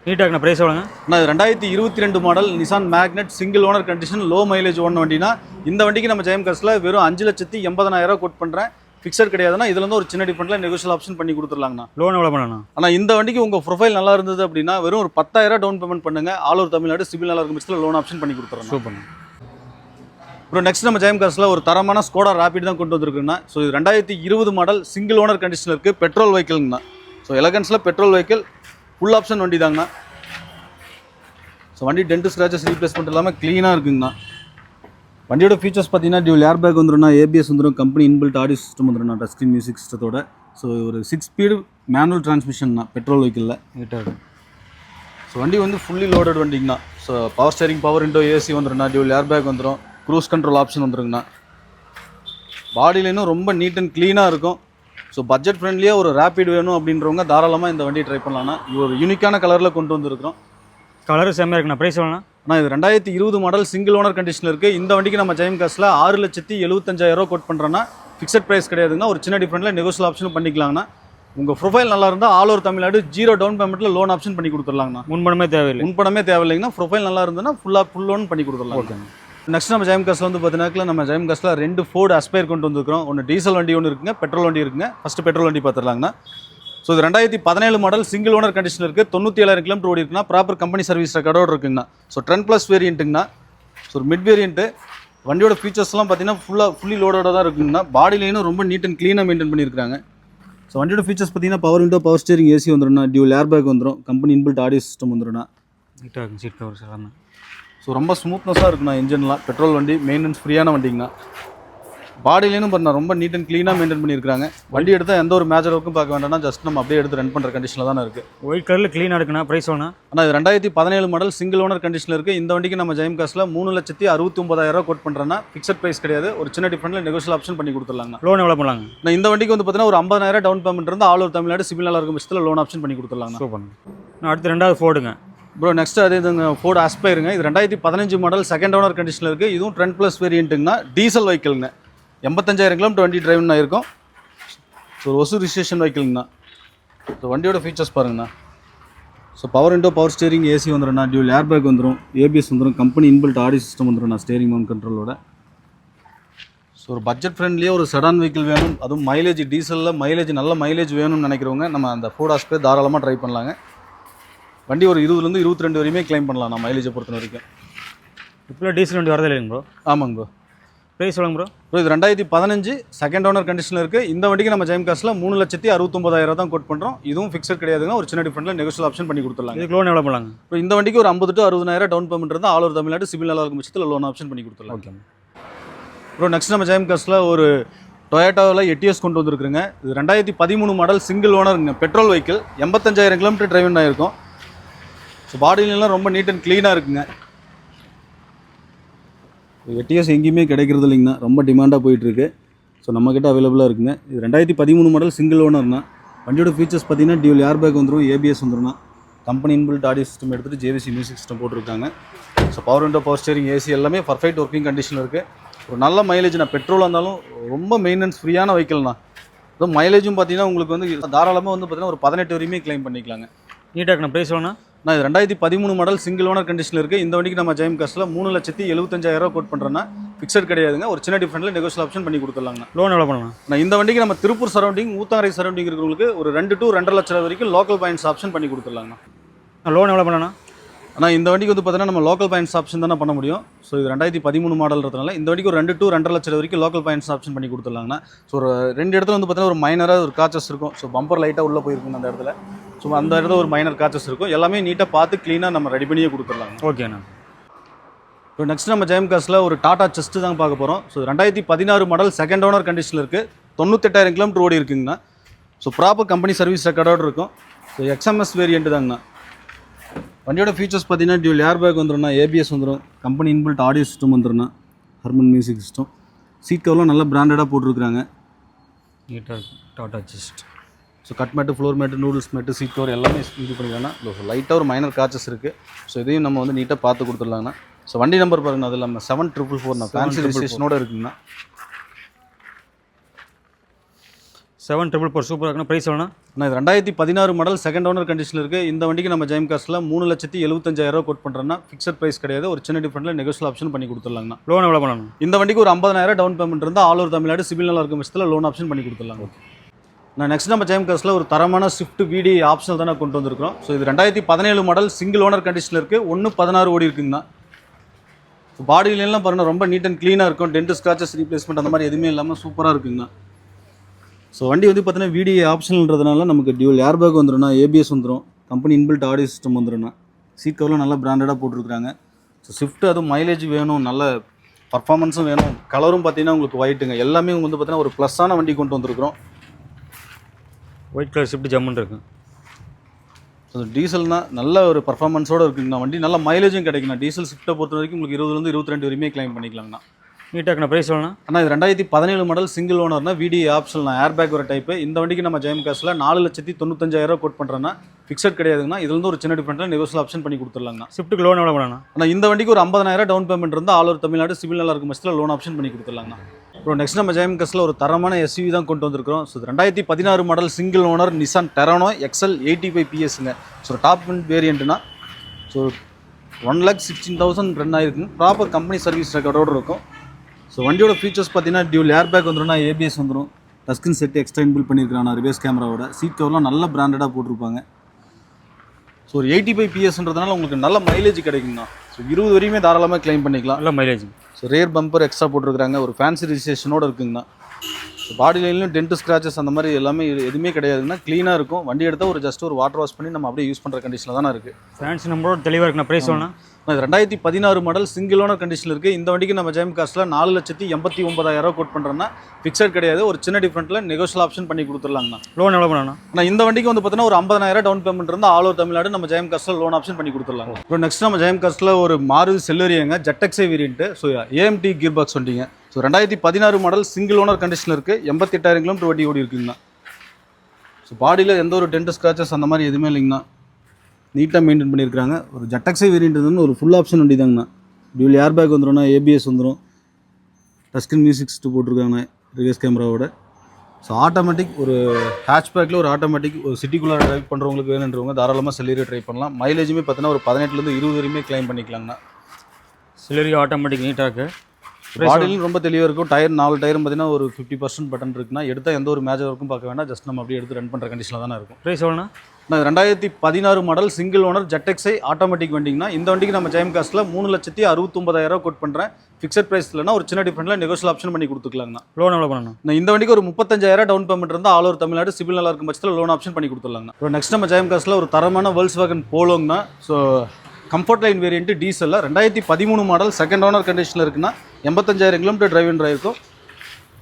நீட்டாக ப்ரைஸ் எவ்வளோங்க? இது ரெண்டாயிரத்தி இருபத்தி ரெண்டு model Nissan Magnite single owner condition low mileage ஓன வண்டினா இந்த வண்டிக்கு நம்ம ஜெயம் காசில் வெறும் அஞ்சு லட்சத்தி எண்பதனாயிரம் கோட் பண்ணுறேன் ஃபிக்ஸட் கிடையாதுன்னா இதுல இருந்து ஒரு சின்ன டிஃபரெண்ட்டில் நெகோஷியல் ஆப்ஷன் பண்ணி கொடுத்துர்லாங்கண்ணா லோன் எவ்வளோ பண்ணலாம் ஆனால் இந்த வண்டிக்கு உங்கள் ப்ரொஃபைல் நல்லா இருந்தது அப்படின்னா வெறும் ஒரு பத்தாயிரம் டவுன் பேமெண்ட் பண்ணுங்க. ஆல் ஓவர் தமிழ்நாடு சிவில் நல்லா இருக்கும் பட்சத்தில் லோன் ஆப்ஷன் பண்ணி கொடுத்துறோம் சூப்பர்ண்ணா அப்புறம் நெக்ஸ்ட் நம்ம ஜெயம் காசில் ஒரு தரமான ஸ்கோடா ராபிட் தான் கொண்டு வந்திருக்குன்னா ஸோ இது ரெண்டாயிரத்தி இருபது மாடல் சிங்கிள் ஓனர் கண்டிஷனில் இருக்குது பெட்ரோல் வெஹிக்கிள்ங்கண்ணா ஸோ எலகன்ஸில் பெட்ரோல் வெஹிக்கிள் ஃபுல் ஆப்ஷன் வண்டி தாங்கண்ணா ஸோ வண்டி டென்ட் ஸ்க்ராச்சஸ் ரீப்ளேஸ்மெண்ட் இல்லாமல் க்ளீனாக இருக்குங்கண்ணா. வண்டியோட ஃபீச்சர்ஸ் பார்த்தீங்கன்னா டியூல் ஏர் பேக் வந்துடும் ஏபிஎஸ் வந்துடும் கம்பெனி இன்பில்ட் ஆடியோ சிஸ்டம் வந்துடும் டச் ஸ்க்ரீன் மியூசிக் சிஸ்டத்தோட ஸோ ஒரு சிக்ஸ் ஸ்பீடு மேனுவல் டிரான்ஸ்மிஷன் தான் பெட்ரோல் வெஹிக்கிளில் இருக்கு ஸோ வண்டி வந்து fully loaded வண்டிங்கண்ணா. So power steering power window AC வந்துடும்ண்ணா dual air bag வந்துடும் க்ரூஸ் கண்ட்ரோல் ஆப்ஷன் வந்துருங்கண்ணா. பாடியிலேனும் ரொம்ப நீட் அண்ட் க்ளீனாக இருக்கும். ஸோ பட்ஜெட் ஃப்ரெண்ட்லியாக ஒரு ரேபிட் வேணும் அப்படின்றவங்க தாராளமாக இந்த வண்டியை ட்ரை பண்ணலாம்ண்ணா. இது ஒரு யூனிக்கான கலரில் கொண்டு வந்திருக்கிறோம். கலரும் செம்மையாக இருக்குண்ணா. ப்ரைஸ் எவ்வளோண்ணா? ஆனால் இது ரெண்டாயிரத்தி இருபது மாடல் சிங்கிள் ஓனர் கண்டிஷனில் இருக்குது இந்த வண்டிக்கு நம்ம ஜெயம் காசில் ஆறு லட்சத்தி எழுபத்தஞ்சாயிரம் கோட் பண்ணுறோன்னா ஃபிக்ஸட் ப்ரைஸ் கிடையாதுங்க. ஒரு சின்ன டிஃப்ரெண்ட்டில் நெகோஷியல் ஆப்ஷனும் பண்ணிக்கலாங்கண்ணா. உங்கள் ப்ரொஃபைல் நல்லா இருந்தால் all over Tamil Nadu zero down பேமெண்ட்டில் loan option பண்ணி கொடுத்துடலாங்கண்ணா. முன்பணமே தேவையில்லை. முன்பணமே தேவையில்லைங்கன்னா ப்ரொஃபைல் நல்லா இருந்ததுன்னா ஃபுல்லாக ஃபுல் லோன் பண்ணி கொடுத்துடலாம் ஓகேங்க. நெக்ஸ்ட் நம்ம ஜெயம் காசில் வந்து பார்த்தீங்கன்னா நம்ம ஜெயம் காசில் ரெண்டு ஃபோர்டு அஸ்பயர் கொண்டு வந்திருக்கிறோம். ஒன்று டீசல் வண்டி ஒன்று இருக்குங்க பெட்ரோல் வண்டி இருக்குங்க. ஃபஸ்ட்டு பெட்ரோல் வண்டி பார்த்துடலாங்கண்ணா ஸோ இது ரெண்டாயிரத்தி பதினேழு மாடல் சிங்கிள் ஓனர் கண்டிஷன் இருக்குது தொண்ணூற்றி ஏழாயிரம் கிலோமீட்டர் ஓடி இருக்குன்னா ப்ராப்பர் கம்பெனி சர்வீஸ் ரெக்கார்டோடு இருக்குங்கண்ணா. ஸோ டென் ப்ளஸ் வேரியண்ட்டுங்கண்ணா ஸோ ஒரு மிட் வேரியண்ட்டு வண்டியோட ஃபீச்சர்ஸ்லாம் பார்த்தீங்கன்னா ஃபுல்லாக ஃபுல்லி லோடோட தான் இருக்குங்கண்ணா. பாடியிலேயும் ரொம்ப நீட் அண்ட் க்ளீனாக மெயின்டைன் பண்ணியிருக்காங்க ஸோ வண்டியோட ஃபீச்சர்ஸ் பார்த்தீங்கன்னா power window power steering AC வந்துடும்ண்ணா dual air bag வந்துடும் கம்பெனி இன்பில்ட் ஆடியோ சிஸ்டம் வந்துடும்ண்ணா நீட்டாக இருக்கும் சீட் கவர்ஸ் எல்லாமே ஸோ ரொம்ப ஸ்மூத்னஸாக இருக்குண்ணா இன்ஜின்லாம் பெட்ரோல் வண்டி மெயின்டெனன்ஸ் ஃப்ரீயான வண்டிங்கண்ணா. பாடியிலேயும் பண்ண ரொம்ப நீட் அண்ட் க்ளீனாக மெயின்டைன் பண்ணியிருக்காங்க வண்டி எடுத்தால் எந்த ஒரு மேஜர் ஒர்க்கும் பார்க்க வேண்டாம்னா ஜஸ்ட் நம்ம அப்படியே எடுத்து ரன் பண்ணுற கண்டிஷனில் தானே இருக்குது ஒயிட் கலரில் க்ளீனாக இருக்குண்ணா ப்ரைஸ் எவ்வளோண்ணா ஆனால் இது ரெண்டாயிரத்தி பதினேழு மாடல் சிங்கிள் ஓனர் கண்டிஷனில் இருக்குது இந்த வண்டிக்கு நம்ம ஜெயம் காசில் மூணு லட்சத்தி அறுபத்தி ஒன்பதாயிரம் கோட் பண்ணுறேன்னா ஃபிக்ஸட் ப்ரைஸ் கிடையாது. ஒரு சின்ன டிஃப்ரெண்ட்டில் நெகோஷியல் ஆப்ஷன் பண்ணி கொடுத்துடலாங்கண்ணா. லோன் எவ்வளோ பண்ணலாங்க நான் இந்த வண்டிக்கு வந்து பார்த்தீங்கன்னா ஒரு ஐம்பதாயிரம் டவுன் பேமெண்ட் இருந்து ஆல் ஓவர் தமிழ்நாடு சிவில் நல்லா இருக்கும் பட்சத்தில் லோன் ஆப்ஷன் பண்ணி கொடுத்துடலாங்கண்ணா. சூப்பர்ண்ணா நான் அடுத்து ரெண்டாவது ஃபோர்டுங்க ப்ரோ நெக்ஸ்ட் அதே இதுங்க ஃபோர்டு ஆஸ்பைருங்க இது ரெண்டாயிரத்தி பதினஞ்சு மாடல் செகண்ட் ஓனர் கண்டிஷனில் இருக்குது இதுவும் ட்ரெண்ட் ப்ளஸ் வேரியண்ட்டுங்கண்ணா டீசல் வெஹிக்கிள்ங்க எண்பத்தஞ்சாயிரம் கிலோமீட்டர் வண்டி டிரைவ்னா இருக்கும் ஸோ ஒசூர் ரிஜிஸ்ட்ரேஷன் வெஹிக்கிள்ங்கண்ணா ஸோ வண்டியோட ஃபீச்சர்ஸ் பாருங்கண்ணா. So power window power steering AC வந்துடும்ண்ணா dual air bag வந்துடும் ஏபிஎஸ் வந்துடும் கம்பெனி இன்பில்ட் ஆடி சிஸ்டம் வந்துடும்ண்ணா ஸ்டேரிங் மவுண்ட் கண்ட்ரோலோட ஸோ ஒரு பட்ஜெட் ஃப்ரெண்ட்லியாக ஒரு செடான் வெஹிக்கிள் வேணும். அதுவும் மைலேஜ் டீசலில் மைலேஜ் நல்ல மைலேஜ் வேணும்னு நினைக்கிறவங்க நம்ம அந்த ஃபோர்ட் ஆஸ்பே தாராளமாக ட்ரை பண்ணலாங்க. வண்டி ஒரு இருபதுலேருந்து இருபத்தி ரெண்டு வரையுமே க்ளைம் பண்ணலாம். நான் மைலேஜை பொறுத்த வரைக்கும் இப்போ டீசல் வண்டி வரதே இல்லைங்க ப்ரோ ஆமாங்க ப்ரோ ப்ரைஸ் எவ்வளோங்க ப்ரோ ப்ரோ இது ரெண்டாயிரத்தி பதினஞ்சு செகண்ட் ஓனர் கண்டிஷனில் இருக்குது இந்த வண்டிக்கு நம்ம ஜெயம் காசில் மூணு லட்சத்தி அறுபத்தொம்பதாயிரம் தான் கோட் பண்ணுறோம் இதுவும் ஃபிக்ஸட் கிடையாதுங்க ஒரு சின்ன டிஃப்ரெண்ட்டில் நெகோஷியல் ஆப்ஷன் பண்ணி கொடுத்துடலாங்க. இதுக்கு லோன் எவ்வளோ பண்ணலாங்க இப்போ இந்த வண்டிக்கு ஒரு ஐம்பது டு அறுபதாயிரம் டவுன் பேமெண்ட் இருந்தால் ஆல் ஓவர் தமிழ்நாடு சிவில் நல்லா இருக்கும் பட்சத்தில் லோன் ஆப்ஷன் பண்ணி கொடுத்துடலாம். ஓகே ப்ரோ நெக்ஸ்ட் நம்ம ஜெயம் காசில் ஒரு டொயேட்டாவில் எட்டிஎஸ் கொண்டு வந்திருக்குங்க இது ரெண்டாயிரத்தி பதிமூணு மாடல் சிங்கிள் ஓனருங்க பெட்ரோல் வெஹிக்கிள் எண்பத்தஞ்சாயிரம் கிலோமீட்டர் டிரைவன் ஆயிருக்கும் ஸோ பாடியிலலாம் ரொம்ப நீட் அண்ட் க்ளீனாக இருக்குங்க. எட்டிஎஸ் எங்கேயுமே கிடைக்கிறது இல்லைங்கண்ணா ரொம்ப டிமாண்டாக போயிட்டுருக்கு. ஸோ நம்மக்கிட்ட அவைலபிளாக இருக்குங்க. இது ரெண்டாயிரத்தி பதிமூணு மாடல் சிங்கிள் ஓனர்னா வண்டியோட ஃபீச்சர்ஸ் பார்த்தீங்கன்னா டியூல் ஏர் பேக் வந்துடும் ஏபிஎஸ் வந்துடும்னா கம்பெனி இன்பில்ட் ஆடியோ சிஸ்டம் எடுத்துகிட்டு ஜேவிசி மியூசிக் சிஸ்டம் போட்டிருக்காங்க. So power window power steering AC எல்லாமே பர்ஃபெக்ட் ஒர்க்கிங் கண்டிஷனில் இருக்குது ஒரு நல்ல மைலேஜ் நான் பெட்ரோலாக இருந்தாலும் ரொம்ப மெயின்டெனன்ஸ் ஃப்ரீயான வெஹிக்கிள்ண்ணா அதுவும் மைலேஜும் பார்த்தீங்கன்னா உங்களுக்கு வந்து தாராளமாக வந்து பார்த்தீங்கன்னா ஒரு பதினெட்டு வரையுமே கிளைம் பண்ணிக்கலாங்க. நீட்டாக நான் ப்ரைஸ் நான் இது ரெண்டாயிரத்தி பதிமூணு மாடல் சிங்கிள் ஓனர் கண்டிஷனில் இருக்குது இந்த வண்டிக்கு நம்ம ஜெயம் காசில் மூணு லட்சத்தி எழுபத்தஞ்சாயிரம் கோட் பண்ணுறேன்னா ஃபிக்ஸட் கிடையாதுங்க. ஒரு சின்ன டிஃப்ரெண்ட்டில் நெகோஷியல் ஆப்ஷன் பண்ணி கொடுத்துடலாங்கண்ணா லோன் எவ்வளோ பண்ணலாம்? நான் இந்த வண்டிக்கு நம்ம திருப்பூர் சரௌண்டிங் ஊத்தாரை சரௌண்டிங் இருக்கிறவங்களுக்கு ஒரு ரெண்டு டு ரெண்டரை லட்சம் ரூபா வரைக்கும் லோக்கல் பாயிண்ட்ஸ் ஆப்ஷன் பண்ணி கொடுத்துடலாங்கண்ணா லோன் எவ்வளோ பண்ணலாம் ஆனால் இந்த வண்டிக்கு வந்து பார்த்தீங்கன்னா நம்ம லோக்கல் பாயிண்ட்ஸ் ஆப்ஷன் தானே பண்ண முடியும். ஸோ இது ரெண்டாயிரத்தி பதிமூணு மாடல்ன்றதுனால இந்த வண்டிக்கு ஒரு ரெண்டு டு ரெண்டரை லட்சம் வரைக்கும் லோக்கல் பாயிண்ட்ஸ் ஆப்ஷன் பண்ணி கொடுத்துடலாங்கண்ணா. ஸோ ஒரு ரெண்டு இடத்துல வந்து பார்த்தீங்கன்னா ஒரு மைனராக ஒரு காச்சஸ் இருக்கும். ஸோ பம்பர் லைட்டாக உள்ளே போயிருக்கும் அந்த இடத்துல. ஸோ அந்த இடத்துல ஒரு மைனர் காச்சஸ் இருக்கும். எல்லாமே நீட்டாக பார்த்து க்ளீனாக நம்ம ரெடி பண்ணியே கொடுத்துடலாங்க ஓகேண்ணா இப்போ நெக்ஸ்ட் நம்ம ஜெயம் காசில் ஒரு டாடா செஸ்ட்டு தான் பார்க்க போகிறோம் ஸோ ரெண்டாயிரத்தி பதினாறு மாடல் செகண்ட் ஓனர் கண்டிஷனில் இருக்குது தொண்ணூத்தெட்டாயிரம் கிலோமீட்டர் ஓடி இருக்குங்கண்ணா. ஸோ ப்ராப்பர் கம்பெனி சர்வீஸ் ரெக்கார்டோடு இருக்கும். ஸோ எக்ஸ்எம்எஸ் வேரியண்ட் தாங்கண்ணா. வண்டியோட ஃபீச்சர்ஸ் பார்த்தீங்கன்னா டியூல் ஏர் பேக் வந்துடும்ண்ணா ஏபிஎஸ் வந்துடும் கம்பெனி இன்பில்ட் ஆடியோ சிஸ்டம் வந்துடும்ண்ணா ஹர்மன் மியூசிக் சிஸ்டம் சீட் கவர்லாம் நல்லா பிராண்டடாக போட்டிருக்காங்க நீட்டாக Tata just so cut mat floor mat noodles mat seat cover எல்லாமே இது பண்ணிக்கலாம்னா லைட்டாக ஒரு மைனர் காச்சஸ் இருக்குது ஸோ இதையும் நம்ம வந்து நீட்டாக பார்த்து கொடுத்துடலாங்கண்ணா ஸோ வண்டி நம்பர் பாருங்க அது இல்லாமல் செவன் ட்ரிபிள் ஃபோர்ண்ணா ஃபேன்சி ரெஜிஸ்ட்ரேஷனோட இருக்குங்கண்ணா செவன் ட்ரிபிள் ஃபோர் சூப்பராக இருக்குண்ணா ப்ரைஸ் எவ்வளோண்ணா? ஆனால் இது ரெண்டாயிரத்தி பதினாறு மாடல் செகண்ட் ஓனர் கண்டிஷனில் இருக்குது இந்த வண்டிக்கு நம்ம ஜெயம் காஸ்ட்டில் மூணு லட்சத்தி எழுபத்தஞ்சாயிரம் கோட் பண்ணுறோன்னா ஃபிக்ஸட் ப்ரைஸ் கிடையாது. ஒரு சின்ன டிஃப்ரெண்ட்டில் நெகோஷியல் ஆப்ஷன் பண்ணி கொடுத்துடலாங்கண்ணா. லோன் எவ்வளோ பண்ணணும்? இந்த வண்டிக்கு ஒரு ஐம்பதாயிரம் டவுன் பேமெண்ட் இருந்தால் ஆல் ஓவர் தமிழ்நாடு சிவில் நல்லா இருக்கும் பட்சத்தில் லோன் ஆப்ஷன் பண்ணி கொடுத்துடலாம் நான் நெக்ஸ்ட் நம்ம ஜெயம் காஸ்ட்டில் ஒரு தரமான ஸ்விஃப்ட் விடி ஆப்ஷனல் தான் கொண்டு வந்திருக்கிறோம். ஸோ இது ரெண்டாயிரத்தி பதினேழு மாடல் சிங்கிள் ஓனர் கண்டிஷனில் இருக்குது ஒன்று பதினாறு ஓடி இருக்குங்கண்ணா. ஸோ பாடியிலலாம் பாருங்கள் ரொம்ப நீட் அண்ட் க்ளீனாக இருக்கும். டென்ட் ஸ்க்ராச்சஸ் ரீப்ளேஸ்மெண்ட் அந்த மாதிரி எதுவுமே இல்லாமல் சூப்பராக இருக்குங்கண்ணா. ஸோ வண்டி வந்து பார்த்தீங்கன்னா விடிஏ ஆப்ஷனல்ன்றதுனால நமக்கு டியூல் ஏர்பேக் வந்துடும்னா ஏபிஎஸ் வந்துடும் கம்பெனி இன்பில்ட் ஆடியோ சிஸ்டம் வந்துடும்னா சீட் கவர்லாம் நல்லா பிராண்டடாக போட்டிருக்கிறாங்க. ஸோ ஸ்விஃப்ட் அதுவும் மைலேஜ் வேணும் நல்ல பர்ஃபார்மன்ஸும் வேணும். கலரும் பார்த்தீங்கன்னா உங்களுக்கு ஒயிட்டுங்க எல்லாமே வந்து பார்த்தீங்கன்னா ஒரு ப்ளஸ்ஸான வண்டி கொண்டு வந்திருக்கிறோம். ஒயிட் கலர் ஷிஃப்ட் ஜம்முன்னு இருக்கு. ஸோ டீசல்னா நல்ல ஒரு பர்ஃபார்மன்ஸோட இருக்குங்கண்ணா. வண்டி நல்ல மைலேஜும் கிடைக்குண்ணா டீசல் ஸ்விஃப்ட்டை பொறுத்த வரைக்கும் உங்களுக்கு இருபதுலேருந்து இருபத்தி ரெண்டு வரையுமே கிளைம் பண்ணிக்கலாங்கண்ணா. நீட்டாக ப்ரைஸ் எவ்வளோண்ணா? ஆனால் இது ரெண்டாயிரத்தி பதினேழு மாடல் சிங்கிள் ஓனர்னா விடி ஆப்ஷன் ஏர் பேக் ஒரு டைப்பு இந்த வண்டிக்கு நம்ம ஜெயம் காசில் நாலு லட்சத்தி தொண்ணூத்தஞ்சாயிரம் கோட் பண்ணுறேன்னா ஃபிக்ஸட் கிடையாதுங்கண்ணா. இதுலேருந்து ஒரு சின்ன டிஃப்ரெண்ட்டில் நெகோசியல் ஆப்ஷன் பண்ணி கொடுத்துடலாங்கண்ணா. ஷிஃப்ட்டுக்கு லோன் எவ்வளோ பண்ணணும் ஆனால் இந்த வண்டிக்கு ஒரு ஐம்பதாயிரம் டவுன் பேமெண்ட் இருந்தால் ஆல் ஓவர் தமிழ்நாடு சிவில் நல்லா இருக்கும் பட்சத்தில் லோன் ஆப்ஷன் பண்ணி கொடுத்துடலாங்கண்ணா. அப்புறம் நெக்ஸ்ட் நம்ம ஜெயம் காசில் ஒரு தரமான எஸ்யூவி தான் கொண்டு வந்திருக்கிறோம். ஸோ ரெண்டாயிரத்தி பதினாறு model single owner Nissan Terrano XL eighty five பிஎஸ்ங்க so top வேரியண்ட்னா so one lakh sixteen thousand run ஆயிருக்குங்க proper company service ரெக்கார்டோடு இருக்கும். ஸோ வண்டியோட ஃபீச்சர்ஸ் பார்த்தீங்கன்னா டியூல் ஏர் பேக் வந்துடும்னா ஏபிஎஸ் வந்துடும் டஸ்கின் செட்டு எக்ஸ்ட்ரா பில் பண்ணியிருக்கிறான். ரிவேஸ் கேமராவோட சீட் கவர்லாம் நல்ல பிராண்டடாக போட்டிருப்பாங்க. ஸோ ஒரு எயிட்டி ஃபைவ் பிஎஸ்ன்றதுனால உங்களுக்கு நல்ல மைலேஜ் கிடைக்குங்கண்ணா. ஸோ இருபது வரையுமே தாராளமாக க்ளைம் பண்ணிக்கலாம். நல்ல mileage so rear bumper extra போட்டிருக்காங்க ஒரு ஃபேன்சி ரிஜிஸ்ட்ரேஷனோட இருக்குங்கண்ணா. பாடி லைன்லையும் டென்ட் ஸ்க்ராச்சஸ் அந்த மாதிரி எல்லாமே எது- எதுவுமே கிடையாதுங்கண்ணா. க்ளீனாக இருக்கும். வண்டி எடுத்தால் ஒரு ஜஸ்ட் ஒரு வாட்டர் வாஷ் பண்ணி நம்ம அப்படியே யூஸ் பண்ணுற கண்டிஷனில் தானே இருக்குது ஃபேன்சி நம்பரோட தெளிவாக இருக்குண்ணா. ப்ரைஸ் எவ்வளோண்ணா இது ரெண்டாயிரத்தி பதினாறு மாடல் சிங்கிள் ஓனர் கண்டிஷனில் இருக்குது இந்த வண்டிக்கு நம்ம ஜெயம் காஸ்ட்டில் நாலு லட்சத்தி எண்பத்தி ஒன்பதாயிரம் கோட் பண்ணுறோன்னா ஃபிக்ஸட் கிடையாது. ஒரு சின்ன டிஃப்ரெண்ட்டில் நெகோஷியல் ஆப்ஷன் பண்ணி கொடுத்துடலாங்கண்ணா. லோன் எவ்வளோ பண்ணணும் ஆனால் இந்த வண்டிக்கு வந்து பார்த்தீங்கன்னா ஒரு ஐம்பதாயிரம் டவுன் பேமெண்ட் இருந்தால் ஆல் ஓவர் தமிழ்நாடு நம்ம ஜெயம் காஸ்ட்டில் லோன் ஆப்ஷன் பண்ணி கொடுத்துடலாம் அப்புறம் நெக்ஸ்ட் நம்ம ஜெயம் காஸ்ட்டில் ஒரு மாருதி செல்லரியாங்க ஜெட்டக்ஸே variant so AMT gear box வண்டிங்க. ஸோ ரெண்டாயிரத்தி பதினாறு மாடல் சிங்கிள் ஓனர் கண்டிஷனில் இருக்குது எண்பத்தெட்டாயிரம் கிலோமீட்டர் வண்டி ஓடி இருக்குங்கண்ணா ஸோ பாடியில் எந்த ஒரு டென்ட் ஸ்க்ராச்சஸ் அந்த மாதிரி எதுவுமே இல்லைங்கண்ணா. நீட்டாக மெயின்டைன் பண்ணியிருக்காங்க ஒரு ஜெட்டக்ஸே வேரியன்ட் வந்து ஒரு ஃபுல் ஆப்ஷன் வண்டி தாங்கண்ணா. டியூல் ஏர் பேக் வந்துடும்னா ஏபிஎஸ் வந்துடும் டஸ்கின் மியூசிக் சிஸ்டம் போட்டிருக்காங்க ரிவர்ஸ் கேமராவோட ஸோ ஆட்டோமேட்டிக் ஒரு ஹேட்ச்பேக்கில் ஒரு ஆட்டோமேட்டிக் ஒரு சிட்டிக்குள்ளே ட்ரைவ் பண்ணுறவங்களுக்கு வேணுன்றவங்க தாராளமாக செல்லரியை ட்ரை பண்ணலாம். மைலேஜுமே பார்த்தீங்கன்னா ஒரு பதினெட்டுலேருந்து இருபது வரையுமே கிளைம் பண்ணிக்கலாங்கண்ணா. சிலரி ஆட்டோமேட்டிக் நீட்டாக இருக்குது பாடிலும் ரொம்ப தெளிவாக இருக்கும். டயர் நாலு டயரும் பார்த்தீங்கன்னா ஒரு ஃபிஃப்டி பர்சன்ட் பட்டன் இருக்குன்னா எடுத்தால் எந்த ஒரு மேஜர் ஒர்க்கும் பார்க்க வேண்டாம் ஜஸ்ட் நம்ம அப்படியே எடுத்து ரன் பண்ணுற கண்டிஷனில் தானே இருக்கும். ப்ரைஸ் எவ்வளோண்ணா? நான் ரெண்டாயிரத்தி பதினாறு மாடல் சிங்கிள் ஓனர் ஜெட்டெக்ஸை ஆட்டோமேட்டிக் வண்டிங்கன்னா இந்த வண்டிக்கு நம்ம ஜெயம் காஸ்ட்டில் மூணு லட்சத்தி அறுபத்தொம்பதாயிரம் கோட் பண்ணுறேன் ஃபிக்ஸட் ப்ரைஸ் இல்லைனா ஒரு சின்ன டிஃப்ரெண்ட்டில் நெகோஷியல் ஆப்ஷன் பண்ணி கொடுத்துக்கலாங்கண்ணா லோன் எவ்வளோ பண்ணணும்? இந்த வண்டிக்கு ஒரு முப்பத்தஞ்சாயிரம் டவுன் பேமெண்ட் இருந்தால் ஆல் ஓவர் தமிழ்நாடு சிவில் நல்லா இருக்கும் பட்சத்தில் லோன் ஆப்ஷன் பண்ணி கொடுத்துடலாங்க. அப்புறம் நெக்ஸ்ட் நம்ம ஜெயம் காஸ்ட்டில் ஒரு தரமான வேர்ல்ஸ் வேகன் போலோங்கண்ணா ஸோ கம்ஃபர்ட் லைன் வேரியன்ட் டீசலில் ரெண்டாயிரத்தி பதிமூணு மாடல் செகண்ட் ஓனர் கண்டிஷனில் இருக்குன்னா எண்பத்தஞ்சாயிரம் கிலோமீட்டர் டிரைவ் இருக்கும்.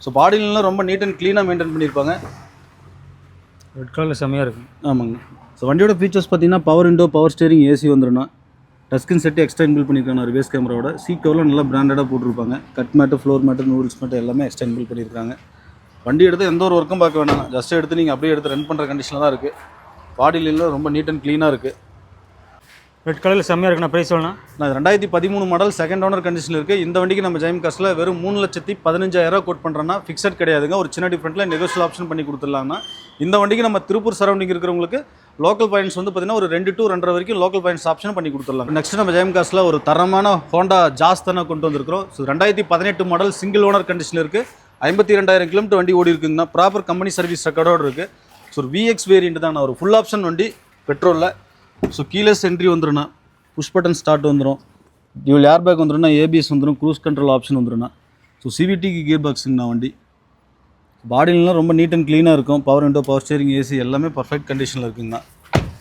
ஸோ பாடிலாம் ரொம்ப நீட் அண்ட் க்ளீனாக மெயின்டைன் பண்ணியிருப்பாங்க. ரெட் கலரில் செம்மையாக இருக்கும் ஆமாங்க. ஸோ வண்டியோட ஃபீச்சர்ஸ் பார்த்தீங்கன்னா power window power steering AC வந்துடும்னா Taskin set extra இன்பில் பண்ணியிருக்காங்க ரிவேஸ் கேமராவோட சீட் கவர்லாம் நல்லா பிராண்டடாக போட்டிருப்பாங்க. Cut mat floor mat noodles mat எல்லாமே எக்ஸ்ட்ரா இன்பில் பண்ணியிருக்காங்க. வண்டி எடுத்து எந்த ஒரு ஒர்க்கும் பார்க்க வேணாம் ஜஸ்ட் எடுத்து நீங்கள் அப்படியே எடுத்து ரன் பண்ணுற கண்டிஷனில் தான் இருக்குது பாடியிலாம் ரொம்ப நீட் அண்ட் க்ளீனாக இருக்குது ரெட் கலரில் செம்மையாக இருக்குண்ணா ப்ரைஸ் சொல்லணும். நான் ரெண்டாயிரத்தி பதிமூணு மாடல் செகண்ட் ஓனர் கண்டிஷன் இருக்குது இந்த வண்டிக்கு நம்ம ஜெயம் காஸ்ட்டில் வெறும் மூணு லட்சத்தி பதினஞ்சாயிரம் கோட் பண்ணுறோன்னா ஃபிக்ஸட் கிடையாதுங்க. ஒரு சின்ன டிஃப்ரெண்ட்டில் நெகோஷியல் ஆப்ஷன் பண்ணி கொடுத்துடலாம்னா. இந்த வண்டிக்கு நம்ம திருப்பூர் சரௌண்டிங் இருக்கிறவங்களுக்கு லோக்கல் பாயிண்ட்ஸ் வந்து பார்த்தீங்கன்னா ஒரு ரெண்டு டூ ரெண்டரை வரைக்கும் லோக்கல் பாயிண்ட்ஸ் ஆப்ஷன் பண்ணி கொடுத்துடலாம் நெக்ஸ்ட் நம்ம ஜெயம் காஸ்டில் ஒரு தரமான ஹோண்டா ஜாஸ் தானே கொண்டு வந்திருக்கிறோம். ஸோ ரெண்டாயிரத்தி பதினெட்டு மாடல் சிங்கிள் ஓனர் கண்டிஷன் இருக்குது ஐம்பத்தி ரெண்டாயிரம் கிலோமீட்டர் வண்டி ஓடி இருக்குங்கன்னா ப்ராப்பர் கம்பெனி சர்வீஸ் ரெக்கார்டோடு இருக்குது ஸோ ஒரு விஎக்ஸ் வேரியன்ட் தான் ஒரு ஃபுல் ஆப்ஷன் வண்டி. பெட்ரோலில் ஸோ கீழே என்ட்ரி வந்துருண்ணா புஷ் பட்டன் ஸ்டார்ட் வந்துடும் டியூல் ஏர் பேக் வந்துடும்னா ஏபிஎஸ் வந்துடும் க்ரூஸ் கண்ட்ரோல் ஆப்ஷன் வந்துடும்ண்ணா ஸோ சிவிடிக்கு கியர் பாக்ஸுங்கண்ணா வண்டி. பாடிலாம் ரொம்ப நீட் அண்ட் க்ளீனாக இருக்கும். Power window power steering AC எல்லாமே பர்ஃபெக்ட் கண்டிஷனில் இருக்குங்கண்ணா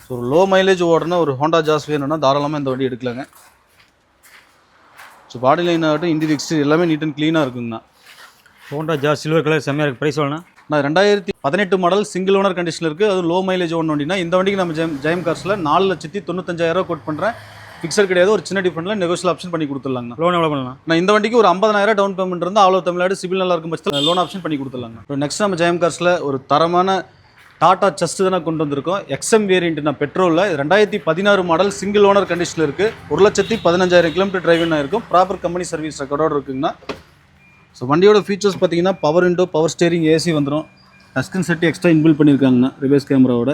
ஸோ ஒரு லோ மைலேஜ் ஓடனா ஒரு ஹோண்டா ஜாஸ் வேணும்னா தாராளமாக இந்த வண்டி எடுக்கலாங்க. ஸோ பாடி லைன் ஆகட்டும் இன்டீரியர் எக்ஸ்டீரியர் எல்லாமே நீட் அண்ட் க்ளீனாக இருக்குங்கண்ணா. ஹோண்டா ஜாஸ் சில்வர் கலர் செம்மையாக இருக்குது ப்ரைஸ் வேணா நான் ரெண்டாயிரத்தி பதினெட்டு மாடல் சிங்கிள் ஓனர் கண்டிஷனில் இருக்குது அது லோ மைலேஜ் ஒன்று வண்டினா இந்த வண்டிக்கு நம்ம ஜெயம் ஜெயம் கார்ஸில் நாலு லட்சத்தி தொண்ணூத்தஞ்சாயிரம் கோட் பண்ணுறேன் ஃபிக்ஸட் கிடையாது ஒரு சின்ன டிஃப்ரெண்ட்டில் நெகோஷியல் ஆப்ஷன் பண்ணி கொடுத்துடலாங்கண்ணா லோன் எவ்வளோ பண்ணலாம்? நான் இந்த வண்டிக்கு ஒரு ஐம்பதாயிரம் டவுன் பேமெண்ட் இருந்தால் ஓவர் தமிழ்நாடு சிவில் நல்லா இருக்கும் பட்சத்தில் லோன் ஆப்ஷன் பண்ணி கொடுத்துடலாங்க. இப்போ நெக்ஸ்ட் நம்ம ஜெயம் கார்ஸில் ஒரு தரமான டாடா செஸ்ட் தானே கொண்டு வந்திருக்கோம். எக்ஸ்எம் வேரியன்ட் நான் பெட்ரோலில் ரெண்டாயிரத்தி பதினாறு மாடல் சிங்கிள் ஓனர் கண்டிஷனில் இருக்குது ஒரு லட்சத்தி பதினஞ்சாயிரம் கிலோமீட்டர் டிரைவிங் இருக்கும். ப்ராப்பர் கம்பெனி சர்வீஸ் ரெக்கார்டோட இருக்குங்கண்ணா. ஸோ வண்டியோட ஃபீச்சர்ஸ் பார்த்தீங்கன்னா power window power steering AC வந்துடும் டஸ்கின் செட்டு எக்ஸ்ட்ரா இன்பில் பண்ணியிருக்காங்கண்ணா ரிவர்ஸ் கேமராவோட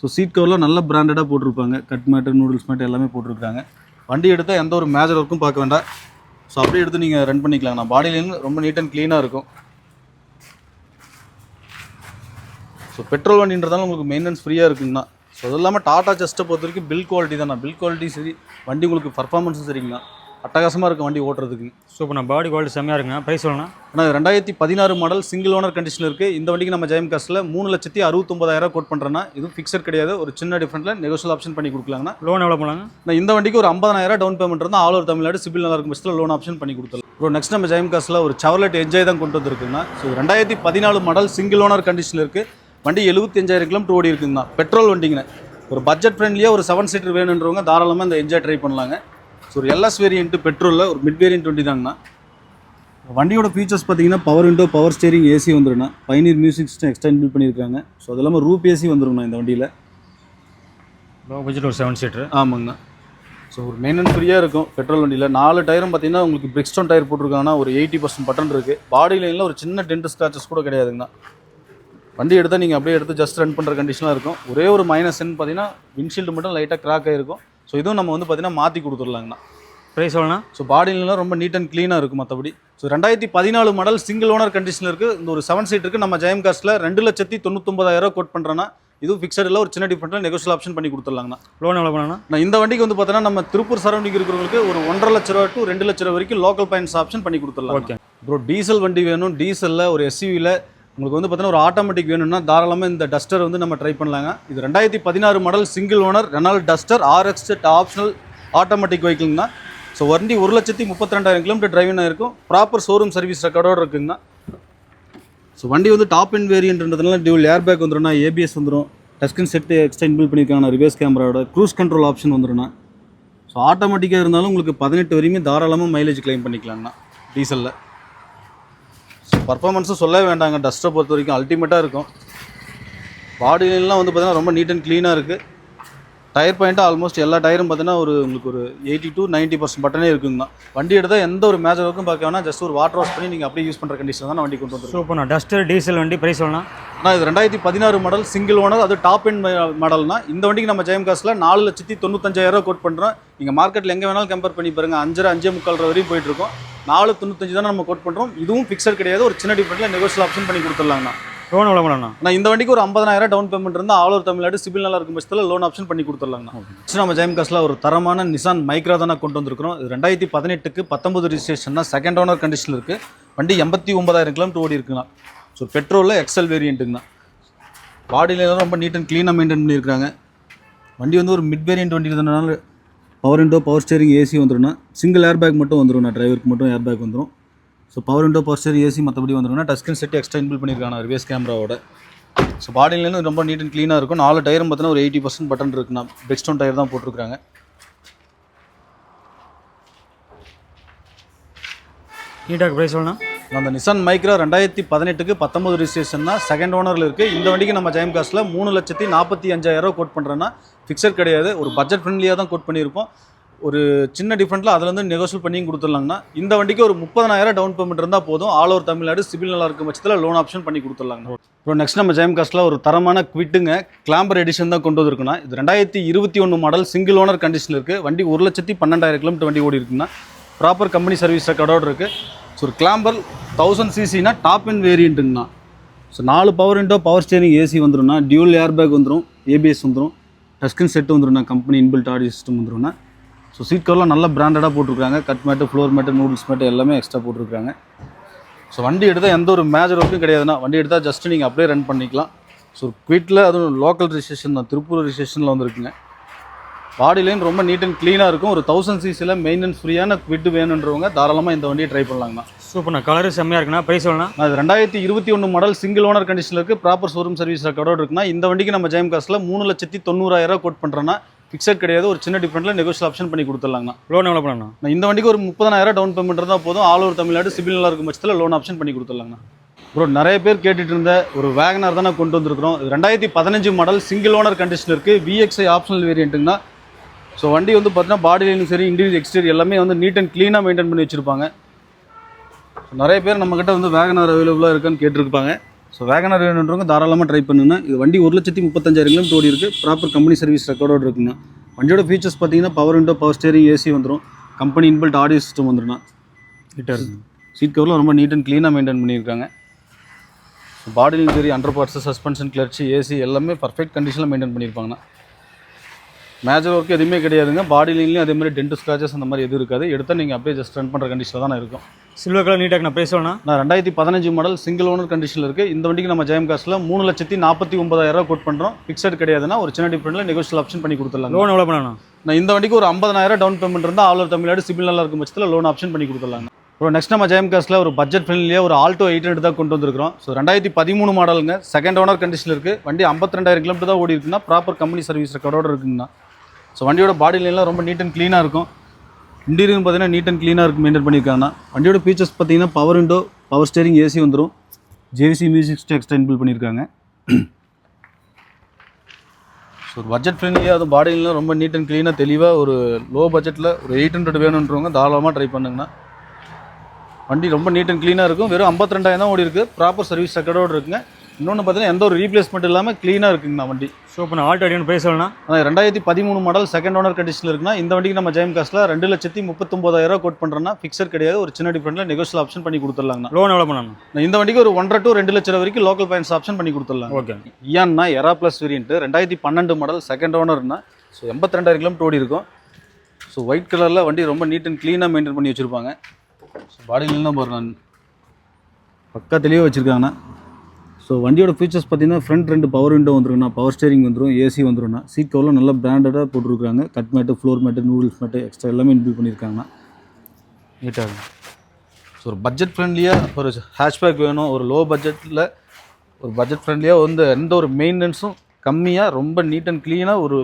ஸோ சீட் கவர்லாம் நல்ல பிராண்டடாக போட்டிருப்பாங்க. கட் மேட்டு நூடுல்ஸ் மேட்டு எல்லாமே போட்டிருக்காங்க. வண்டி எடுத்தால் எந்த ஒரு மேஜர் ஒர்க்கும் பார்க்க வேண்டாம். ஸோ அப்படியே எடுத்து நீங்கள் ரன் பண்ணிக்கலாங்கண்ணா பாடியிலேருந்து ரொம்ப நீட் அண்ட் க்ளீனாக இருக்கும். ஸோ பெட்ரோல் வண்டின்றதால உங்களுக்கு மெயின்டெனன்ஸ் ஃப்ரீயாக இருக்குங்கண்ணா. ஸோ அது இல்லாமல் டாட்டா ஜஸ்ட்டை பொறுத்த வரைக்கும் பில் குவாலிட்டி தானே பில் குவாலிட்டி சரி. வண்டி உங்களுக்கு பர்ஃபார்மன்ஸும் சரிங்கண்ணா. அட்டகாசமாக இருக்கும் வண்டி ஓட்டுறதுக்கு. சூப்பர்ண்ணா பாடி குவாலிட்டி செம்மையாக இருக்குங்க. ப்ரைஸ் சொல்லணும் ஆனால் ரெண்டாயிரத்தி பதினாறு மாடல் சிங்கிள் ஓனர் கண்டிஷன் இருக்குது இந்த வண்டிக்கு நம்ம ஜெயம் காஸ்ட்டில் மூணு லட்சத்தி அறுபத்தொம்பதாயிரம் கோட் பண்ணுறேன்னா இதுவும் ஃபிக்ஸட் கிடையாது. ஒரு சின்ன டிஃப்ரெண்ட்டில் நெகோஷியல் ஆப்ஷன் பண்ணி கொடுக்கலாங்கண்ணா லோன் எவ்வளோ போலாங்க? நான் இந்த வண்டிக்கு ஒரு ஐம்பதாயிரம் டவுன் பேமெண்ட் இருந்தால் ஆல் ஓவர் தமிழ்நாடு சிபில் நல்லா இருக்கும் பட்சத்தில் லோன் ஆப்ஷன் பண்ணி கொடுத்துருலாம் ப்ரோ நெக்ஸ்ட் நம்ம ஜெயம் காஸ்ட்டில் ஒரு சவர்லெட் என்ஜாய் தான் கொண்டு வந்திருக்குங்கண்ணா ஸோ ரெண்டாயிரத்தி பதினாலு மாடல் சிங்கிள் ஓனர் கண்டிஷனில் இருக்குது வண்டி எழுபத்தஞ்சாயிரம் கிலோமீட்டர் ஓடி இருக்குங்கண்ணா பெட்ரோல் வண்டிங்கண்ணா ஒரு பட்ஜெட் ஃப்ரெண்ட்லியாக ஒரு செவன் சீட்டர் வேணுன்றவங்க தாராளமாக இந்த என்ஜாய் ட்ரை பண்ணலாங்க. ஸோ ஒரு எல்எஸ் வேரியன்ட் பெட்ரோலில் ஒரு மிட் வேரியன்ட் வண்டி தாங்கண்ணா வண்டியோட ஃபீச்சர்ஸ் பார்த்தீங்கன்னா power window power steering AC வந்துருண்ணா. Pioneer music system extend fill பண்ணியிருக்காங்க ஸோ அது இல்லாமல் ரூப் ஏசி வந்துருங்கண்ணா இந்த வண்டியில். லோ பட்ஜெட் ஒரு செவன் சீட்டர் ஆமாங்கண்ணா. ஸோ ஒரு மெயின்டெனன்ஸ் ஃப்ரீயாக இருக்கும் பெட்ரோல் வண்டியில். நாலு டயரும் பார்த்தீங்கன்னா உங்களுக்கு பிரிக்ஸ்டோன் டயர் போட்டிருக்காங்கன்னா ஒரு எயிட்டி பர்சன்ட் பட்டன் இருக்குது பாடி லைனில் ஒரு சின்ன டென்ட் ஸ்க்ராச்சஸ் கூட கிடையாதுங்கண்ணா. வண்டி எடுத்தால் நீங்கள் அப்படியே எடுத்து ஜஸ்ட் ரன் பண்ணுற கண்டிஷனாக இருக்கும். ஒரே ஒரு மைனஸ் பார்த்தீங்கன்னா விண்ட்ஷீல்டு மட்டும் லைட்டாக கிராக் ஆகிருக்கும் ஸோ இதுவும் நம்ம வந்து பார்த்தீங்கன்னா மாற்றி கொடுத்துடலாங்கண்ணா. ப்ரைஸ் சொல்லணும் ஸோ பாடிலாம் ரொம்ப நீட் அண்ட் க்ளீனாக இருக்கும் மற்றபடி ஸோ ரெண்டாயிரத்தி பதினாலு மாடல் சிங்கிள் ஓனர் கண்டிஷனில் இருக்குது இந்த ஒரு செவன் சீட் இருக்குது நம்ம ஜெயம் காஸ்ட்டில் ரெண்டு லட்சத்தி தொண்ணூத்தொம்பதாயிரம் கோட் பண்ணுறேன்னா இதுவும் ஃபிக்ஸடில் ஒரு சின்ன டிஃப்ரெண்ட்டில் நெகோஷியல் ஆப்ஷன் பண்ணி கொடுத்துடலாங்கண்ணா. லோன் எவ்வளோ போலாங்கண்ணா நான் இந்த வண்டிக்கு வந்து பார்த்தீங்கன்னா நம்ம திருப்பூர் சரௌண்டிங் இருக்கிறவங்களுக்கு ஒரு ஒன்றரை லட்ச ரூபா டு ரெண்டு லட்ச ரூபா வரைக்கும் லோக்கல் பயன்ஸ் ஆப்ஷன் பண்ணி கொடுத்துடலாம் ஓகே ப்ரோ டீசல் வண்டி வேணும். டீசலில் ஒரு எஸ்யூவியில் உங்களுக்கு வந்து பார்த்தீங்கன்னா ஒரு ஆட்டோமேட்டிக் வேணும்னா தாராளமாக இந்த டஸ்டர் வந்து நம்ம ட்ரை பண்ணலாங்க. இது ரெண்டாயிரத்தி பதினாறு model single owner Renault Duster RX optional automatic வெஹிக்கிள்னா so வண்டி ஒரு லட்சத்தி முப்பத்தி ரெண்டாயிரம் கிலோமீட்டர் டிரைவிங் இருக்கும் ப்ராப்பர் ஷோரூம் சர்வீஸ் ரெக்கார்டோடு இருக்குங்கண்ணா. ஸோ வண்டி வந்து டாப் அண்ட் வேரியன்ட்ன்றதுனால டியூல் ஏர் பேக் வந்துடும்னா ஏபிஎஸ் வந்துடும் டஸ்கின் செட்டு எக்ஸ்டெண்ட் பில் பண்ணியிருக்காங்க ரிவர்ஸ் கேமராவோட க்ரூஸ் கண்ட்ரோல் ஆப்ஷன் வந்துடும்ண்ணா ஸோ ஆட்டோமேட்டிக்காக இருந்தாலும் உங்களுக்கு பதினெட்டு வரையுமே தாராளமாக மைலேஜ் கிளைம் பண்ணிக்கலாங்கண்ணா டீசலில் பர்ஃபார்மன்ஸும் சொல்லவே வேண்டாங்க. டஸ்ட்டை பொறுத்த வரைக்கும் அல்டிமேட்டாக இருக்கும் பாடியிலலாம் வந்து பார்த்தீங்கன்னா ரொம்ப நீட் அண்ட் க்ளீனாக இருக்குது டயர் பாயிண்ட்டு ஆல்மோஸ்ட் எல்லா டயரும் பார்த்தீங்கன்னா ஒரு உங்களுக்கு ஒரு எயிட்டி டு நைன்ட்டி பர்சன்ட் பட்டனே இருக்குங்கண்ணா. வண்டி எடுத்தால் எந்த ஒரு மேஜர் ஒர்க்கும் பார்க்க வேணா ஜஸ்ட் ஒரு வாட்டர் வாஷ் பண்ணி நீங்கள் அப்படியே யூஸ் பண்ணுற கண்டிஷன் தான் நான் வண்டி கொண்டு வந்துருக்கோம் சூப்பர்ண்ணா டஸ்டர் டீசல் வண்டி ப்ரைஸ் சொல்லணும் ஆனால் இது ரெண்டாயிரத்தி பதினாறு மாடல் சிங்கிள் ஓனர் அது டாப் எண்ட் மாடல்னா இந்த வண்டிக்கு நம்ம ஜெயம் காசில் நாலு லட்சத்தி தொண்ணூத்தஞ்சாயிரம் கோட் பண்ணுறோம் நீங்கள் மார்க்கெட்டில் எங்கே வேணாலும் கம்பேர் பண்ணி பாருங்க. அஞ்சரை அஞ்சே முக்கால் வரையும் போயிட்டு இருக்கோம். நாலு தொண்ணூத்தஞ்சு தான் நம்ம கோட் பண்ணுறோம் இதுவும் ஃபிக்ஸட் கிடையாது. ஒரு சின்ன டிஃப்ரெண்ட்டில் நெகோஷியல் ஆப்ஷன் பண்ணி கொடுத்துடலாங்கண்ணா. லோன் எவ்வளோ நான் இந்த வண்டிக்கு ஒரு ஐம்பதாயிரம் டவுன் பேமெண்ட் இருந்தால் ஆல் ஓவர் தமிழ்நாடு சிபில் நல்லா இருக்கும் பட்சத்தில் லோன் ஆப்ஷன் பண்ணி கொடுத்துடலாங்கண்ணா. நம்ம ஜெயம் காசில் ஒரு தரமான நிசான் மைக்ரா தான் கொண்டு வந்திருக்கிறோம். இது ரெண்டாயிரத்தி பதினெட்டுக்கு பத்தொம்பது ரிஜிஸ்ட்ரேஷன் செகண்ட் ஓனர் கண்டிஷனில் இருக்குது வண்டி எண்பத்தி ஒன்பதாயிரம் கிலோமீட்டர் ஓடி இருக்குண்ணா ஸோ பெட்ரோலில் எக்ஸல் வேரியண்ட்டுங்கண்ணா பாடியில ரொம்ப நீட் அண்ட் க்ளீனாக மெயின்டைன் பண்ணியிருக்காங்க வண்டி வந்து ஒரு மிட் வேரியன்ட் வண்டி இருந்தனால power window power steering AC வந்துடும்னா single air bag மட்டும் வந்துடும்ண்ணா டிரைவருக்கு மட்டும் ஏர் பேக் வந்துடும் so power window power steering AC மற்றபடி வந்துடும்னா டஸ்கின் செட் எக்ஸ்ட்ரா இன்பில் பண்ணியிருக்காங்க ரிவேஸ் கேமராவோட ஸோ பாடியிலேருந்து ரொம்ப நீட் அண்ட் க்ளீனாக இருக்கும். நாலு டயரும் பார்த்தீங்கன்னா ஒரு எயிட்டி பர்சன்ட் பட்டன் இருக்குண்ணா பிரெக்ஸ்டோன் டயர் தான் போட்டிருக்காங்க நீட்டாக ப்ரைஸ் சொல்லணும் அந்த நிசான் மைக்ரா ரெண்டாயிரத்தி பதினெட்டுக்கு பத்தொம்பது ரிஜிஸ்ட்ரேஷன் தான். செகண்ட் ஓனரில் இருக்குது இந்த வண்டிக்கு நம்ம ஜெயம் காசில் மூணு லட்சத்தி நாற்பத்தி அஞ்சாயிரம் கோட் பண்ணுறேன்னா ஃபிக்ஸட் கிடையாது. ஒரு பட்ஜெட் ஃப்ரெண்ட்லியாக தான் கோட் பண்ணியிருப்போம். ஒரு சின்ன டிஃப்ரெண்ட்டில் அதில் வந்து நெகோஷியல் பண்ணியும் கொடுத்துடலாங்கண்ணா. இந்த வண்டிக்கு ஒரு முப்பதனாயிரம் டவுன் பேமெண்ட் இருந்தால் போதும். ஆல் ஓவர் தமிழ்நாடு சிபில் நல்லா இருக்கும் பட்சத்தில் லோன் ஆப்ஷன் பண்ணி கொடுத்துடலாங்கண்ணா. இப்போ நெக்ஸ்ட் நம்ம ஜெயம் காஸ்ட்டில் ஒரு தரமான குவிட்டுங்க கிளாம்பர் எடிஷன் தான் கொண்டு வந்திருக்குண்ணா. இது ரெண்டாயிரத்தி இருபத்தி ஒன்று மாடல் சிங்கிள் ஓனர் கண்டிஷனில் இருக்குது வண்டி ஒரு லட்சத்தி பன்னெண்டாயிரம் கிலோமீட்டர் வண்டி ஓடி இருக்குண்ணா ப்ராப்பர் கம்பெனி சர்வீஸ் ரெக்கார்டோடு இருக்குது ஸோ ஒரு கிளாம்பர் தௌசண்ட் சிசினா டாப் அண்ட் வேரியண்ட்டுங்கண்ணா ஸோ நாலு power window power steering AC வந்துடும்னா dual air bag வந்துடும் ஏபிஎஸ் வந்துடும் டஸ்கின் செட் வந்துடும்ண்ணா கம்பெனி இன்பில்ட் ஆடியோ சிஸ்டம் வந்துடும்ண்ணா ஸோ சீட் கவர்லாம் நல்லா பிராண்டடாக போட்டிருக்காங்க. Cut mat floor mat noodles mat எல்லாமே எக்ஸ்ட்ரா போட்டிருக்காங்க. ஸோ வண்டி எடுத்தால் எந்த ஒரு மேஜர் ஒர்க்கும் கிடையாதுண்ணா. வண்டி எடுத்தால் ஜஸ்ட் நீங்கள் அப்படியே ரன் பண்ணிக்கலாம். ஸோ குவிட்டில் அதுவும் லோக்கல் ரிஜிஸ்ட்ரேஷன் தான் திருப்பூர் ரிஜிஸ்ட்ரேஷனில் வந்துருக்குங்க. பாடி லைன் ரொம்ப நீட் அண்ட் க்ளீனாக இருக்கும். ஒரு தௌசண்ட் சிசியில் மெயின்டெனன்ஸ் ஃப்ரீயான குவிட் வேணுன்றவங்க தாராளமாக இந்த வண்டியை ட்ரை பண்ணலாங்கண்ணா. சூப்பர்ண்ணா கலரு செம்மையாக இருக்குண்ணா. ப்ரைஸ் சொல்லணும் அது ரெண்டாயிரத்தி இருபத்தி ஒன்று மாடல் சிங்கிள் ஓனர் கண்டிஷனில் இருக்குது ப்ராப்பர் ஷோரூம் சர்வீஸ் ரெக்கார்டோடு இருக்குன்னா இந்த வண்டிக்கு நம்ம ஜெயம் காசில் மூணு லட்சத்தி தொண்ணூறாயிரம் கோட் பண்ணுறேன்னா ஃபிக்ஸட் கிடையாது. ஒரு சின்ன டிஃப்ரெண்ட்டில் நெகோஷியல் ஆப்ஷன் பண்ணி கொடுத்துடலாங்கண்ணா. லோன் எவ்வளோ நான் இந்த வண்டிக்கு ஒரு முப்பதாயிரம் டவுன் பேமெண்ட் இருந்தால் போதும். ஆல் ஓவர் தமிழ்நாடு சிபில் நல்லா இருக்கும் பட்சத்தில் லோன் ஆப்ஷன் பண்ணி கொடுத்துடலாங்கண்ணா. ப்ரோ நிறைய பேர் கேட்டுட்டு இருந்த ஒரு வேகனார் தான் நான் கொண்டு வந்திருக்கிறோம். இது ரெண்டாயிரத்தி பதினஞ்சு மாடல் சிங்கிள் ஓனர் கண்டிஷன் இருக்குது விஎக்ஸ்ஐ ஆப்ஷனல் வேரியண்ட்டுங்கண்ணா ஸோ வண்டி வந்து பார்த்தீங்கன்னா பாடியிலும் சரி இன்டீரியர் எக்ஸ்டீரியர் எல்லாமே வந்து நீட் அண்ட் க்ளீனாக மெயின்டைன் பண்ணி வச்சுருப்பாங்க. ஸோ நிறைய பேர் நம்மக்கிட்ட வந்து வேகனார் அவைலபிளாக இருக்கான்னு கேட்டிருப்பாங்க. ஸோ வேகனார் வேணுன்றவங்க தாராளமாக ட்ரை பண்ணுங்க. இது வண்டி ஒரு லட்சத்தி முப்பத்தஞ்சாயிரம் கிலோமீட்டர் ஓடி இருக்குது ப்ராப்பர் கம்பெனி சர்வீஸ் ரெக்கார்டோடு இருக்குங்க. வண்டியோட ஃபீச்சர்ஸ் பார்த்தீங்கன்னா power window power steering AC வந்துடும் கம்பெனி இன்பில்ட் ஆடியோ சிஸ்டம் வந்துடும் கிட்ட இருக்கு. சீட் கவர்லாம் ரொம்ப நீட் அண்ட் க்ளீனாக மெயின்டைன் பண்ணியிருக்காங்க. பாடிலையும் சரி under parts suspension clutch AC எல்லாமே பர்ஃபெக்ட் கண்டிஷனில் மெயின்டைன் பண்ணியிருப்பாங்கண்ணா. மேஜர் ஒர்க் எதுவுமே கிடையாதுங்க. பாடிலையும் அதே மாதிரி டென்ட் ஸ்க்ராச்சஸ் அந்த மாதிரி எதுவும் இருக்காது. எடுத்தால் நீங்கள் அப்படியே ஜஸ்ட் ரன் பண்ணுற கண்டிஷனில் தான் இருக்கும். சில்வர் கலர் நீட்டாக நான் பேசணும்னா நான் ரெண்டாயிரத்தி பதினஞ்சு மாடல் சிங்கிள் ஓனர் கண்டிஷனில் இருக்குது இந்த வண்டிக்கு நம்ம ஜெயம் காசில் மூணு லட்சத்தி நாற்பத்தி ஒன்பதாயிரம் கோட் பண்ணுறோம் ஃபிக்ஸட் கிடையாதுன்னா ஒரு சின்ன டிஃப்ரெண்ட்டில் நெகோஷியல் ஆப்ஷன் பண்ணி கொடுத்துடலாம் லோன் எவ்வளோ பண்ணணும்? நான் இந்த வண்டிக்கு ஒரு ஐம்பதாயிரம் டவுன் பேமெண்ட் இருந்தால் ஆல் ஓவர் தமிழ்நாடு சிபில் நல்லா இருக்கும் பட்சத்தில் லோன் ஆப்ஷன் பண்ணி கொடுத்துடலாங்க. அப்புறம் நெக்ஸ்ட் நம்ம ஜெயம் காசில் ஒரு பட்ஜெட் ஃப்ரெண்ட்லியாக ஒரு ஆல்டோ எயிட் ஹண்ட்ரட் தான் கொண்டு வந்திருக்கிறோம். ஸோ ரெண்டாயிரத்தி பதிமூணு மாடலுங்க செகண்ட் ஓனர் கண்டிஷனில் இருக்குது வண்டி 52000 கிலோமீட்டர் தான் ஓடி இருக்குன்னா ப்ராப்பர் கம்பெனி சர்வீஸ் ரெக்கார்டோட இருக்குங்கண்ணா. ஸோ வண்டியோட பாடியிலாம் ரொம்ப நீட் அண்ட் க்ளீனாக இருக்கும். இன்டீரியர் பார்த்தீங்கன்னா நீட் அண்ட் க்ளீனாக இருக்கு மெயின்டைன் பண்ணியிருக்காங்கன்னா. வண்டியோட ஃபீச்சர்ஸ் பார்த்தீங்கன்னா power window power steering AC வந்துடும் JVC music system extra inbuilt பண்ணியிருக்காங்க. ஸோ பட்ஜெட் ஃப்ரெண்ட்லியாக அது பாடியிலாம் ரொம்ப நீட் அண்ட் க்ளீனாக தெளிவாக ஒரு லோ பட்ஜெட்டில் ஒரு எயிட் ஹண்ட்ரட் வேணுன்றவங்க தாராளமாக ட்ரை பண்ணுங்கண்ணா. வண்டி ரொம்ப நீட் அண்ட் க்ளீனாக இருக்கும். வெறும் 52000 தான் ஓடி இருக்குது ப்ராப்பர் சர்வீஸ் ரெக்கார்டோடு இருக்குங்க. இன்னொன்று பார்த்தீங்கன்னா எந்த ஒரு ரீப்ளேஸ்மெண்ட் இல்லாமல் க்ளீனாக இருக்குங்கண்ணா வண்டி. ஸோ இப்போ நான் ஆல்டோ பேசணும்னா ஆனால் ரெண்டாயிரத்தி பதிமூணு மாடல் செகண்ட் ஓனர் கண்டிஷனில் இருக்குன்னா இந்த வண்டிக்கு நம்ம ஜெயம் காஸ்ட்டில் ரெண்டு லட்சத்தி முப்பத்தொம்போதாயிரம் கோட் பண்ணுறோன்னா ஃபிக்ஸர் கிடையாது ஒரு சின்ன டிஃப்ரெண்ட்டில் நெகோஷியல் ஆப்ஷன் பண்ணி கொடுத்துடலாங்கண்ணா. லோன் எவ்வளோ பண்ணணும் இந்த வண்டிக்கு ஒரு ஒன்றரை டு ரெண்டு லட்சம் வரைக்கும் லோக்கல் ஃபைனான்ஸ் ஆப்ஷன் பண்ணி கொடுத்துடலாம் ஓகே இயான்னா எரா ப்ளஸ் வேரியன்ட்டு ரெண்டாயிரத்தி பன்னெண்டு மாடல் செகண்ட் ஓனர்னா ஸோ எண்பத்தி ரெண்டாயிரம் கிலோமீட்டர் ஓடி இருக்கும். ஸோ ஒயிட் கலரில் வண்டி ரொம்ப நீட் அண்ட் க்ளீனாக மெயின்டைன் பண்ணி வச்சுருப்பாங்க. ஸோ பாடியிலாம் பாருங்க பக்கா தெளிவாக வச்சுருக்காங்கண்ணா. ஸோ வண்டியோட ஃபீச்சர்ஸ் பார்த்தீங்கன்னா ஃப்ரண்ட் ரெண்டு பவர் விண்டோ வந்துருங்கண்ணா பவர் ஸ்டேரிங் வந்துடும் ஏசி வந்துடும்னா சீட் கவர்லாம் நல்லா பிராண்டடாக போட்டிருக்காங்க cut mat floor mat noodles mat extra எல்லாமே இன்பில் பண்ணியிருக்காங்கண்ணா. நீட்டாக ஸோ ஒரு பட்ஜெட் ஃப்ரெண்ட்லியாக ஒரு ஹேஷ்பேக் வேணும். ஒரு லோ பட்ஜெட்டில் ஒரு பட்ஜெட் ஃப்ரெண்ட்லியாக வந்து எந்த ஒரு மெயின்டெனன்ஸும் கம்மியாக ரொம்ப நீட் அண்ட் க்ளீனாக ஒரு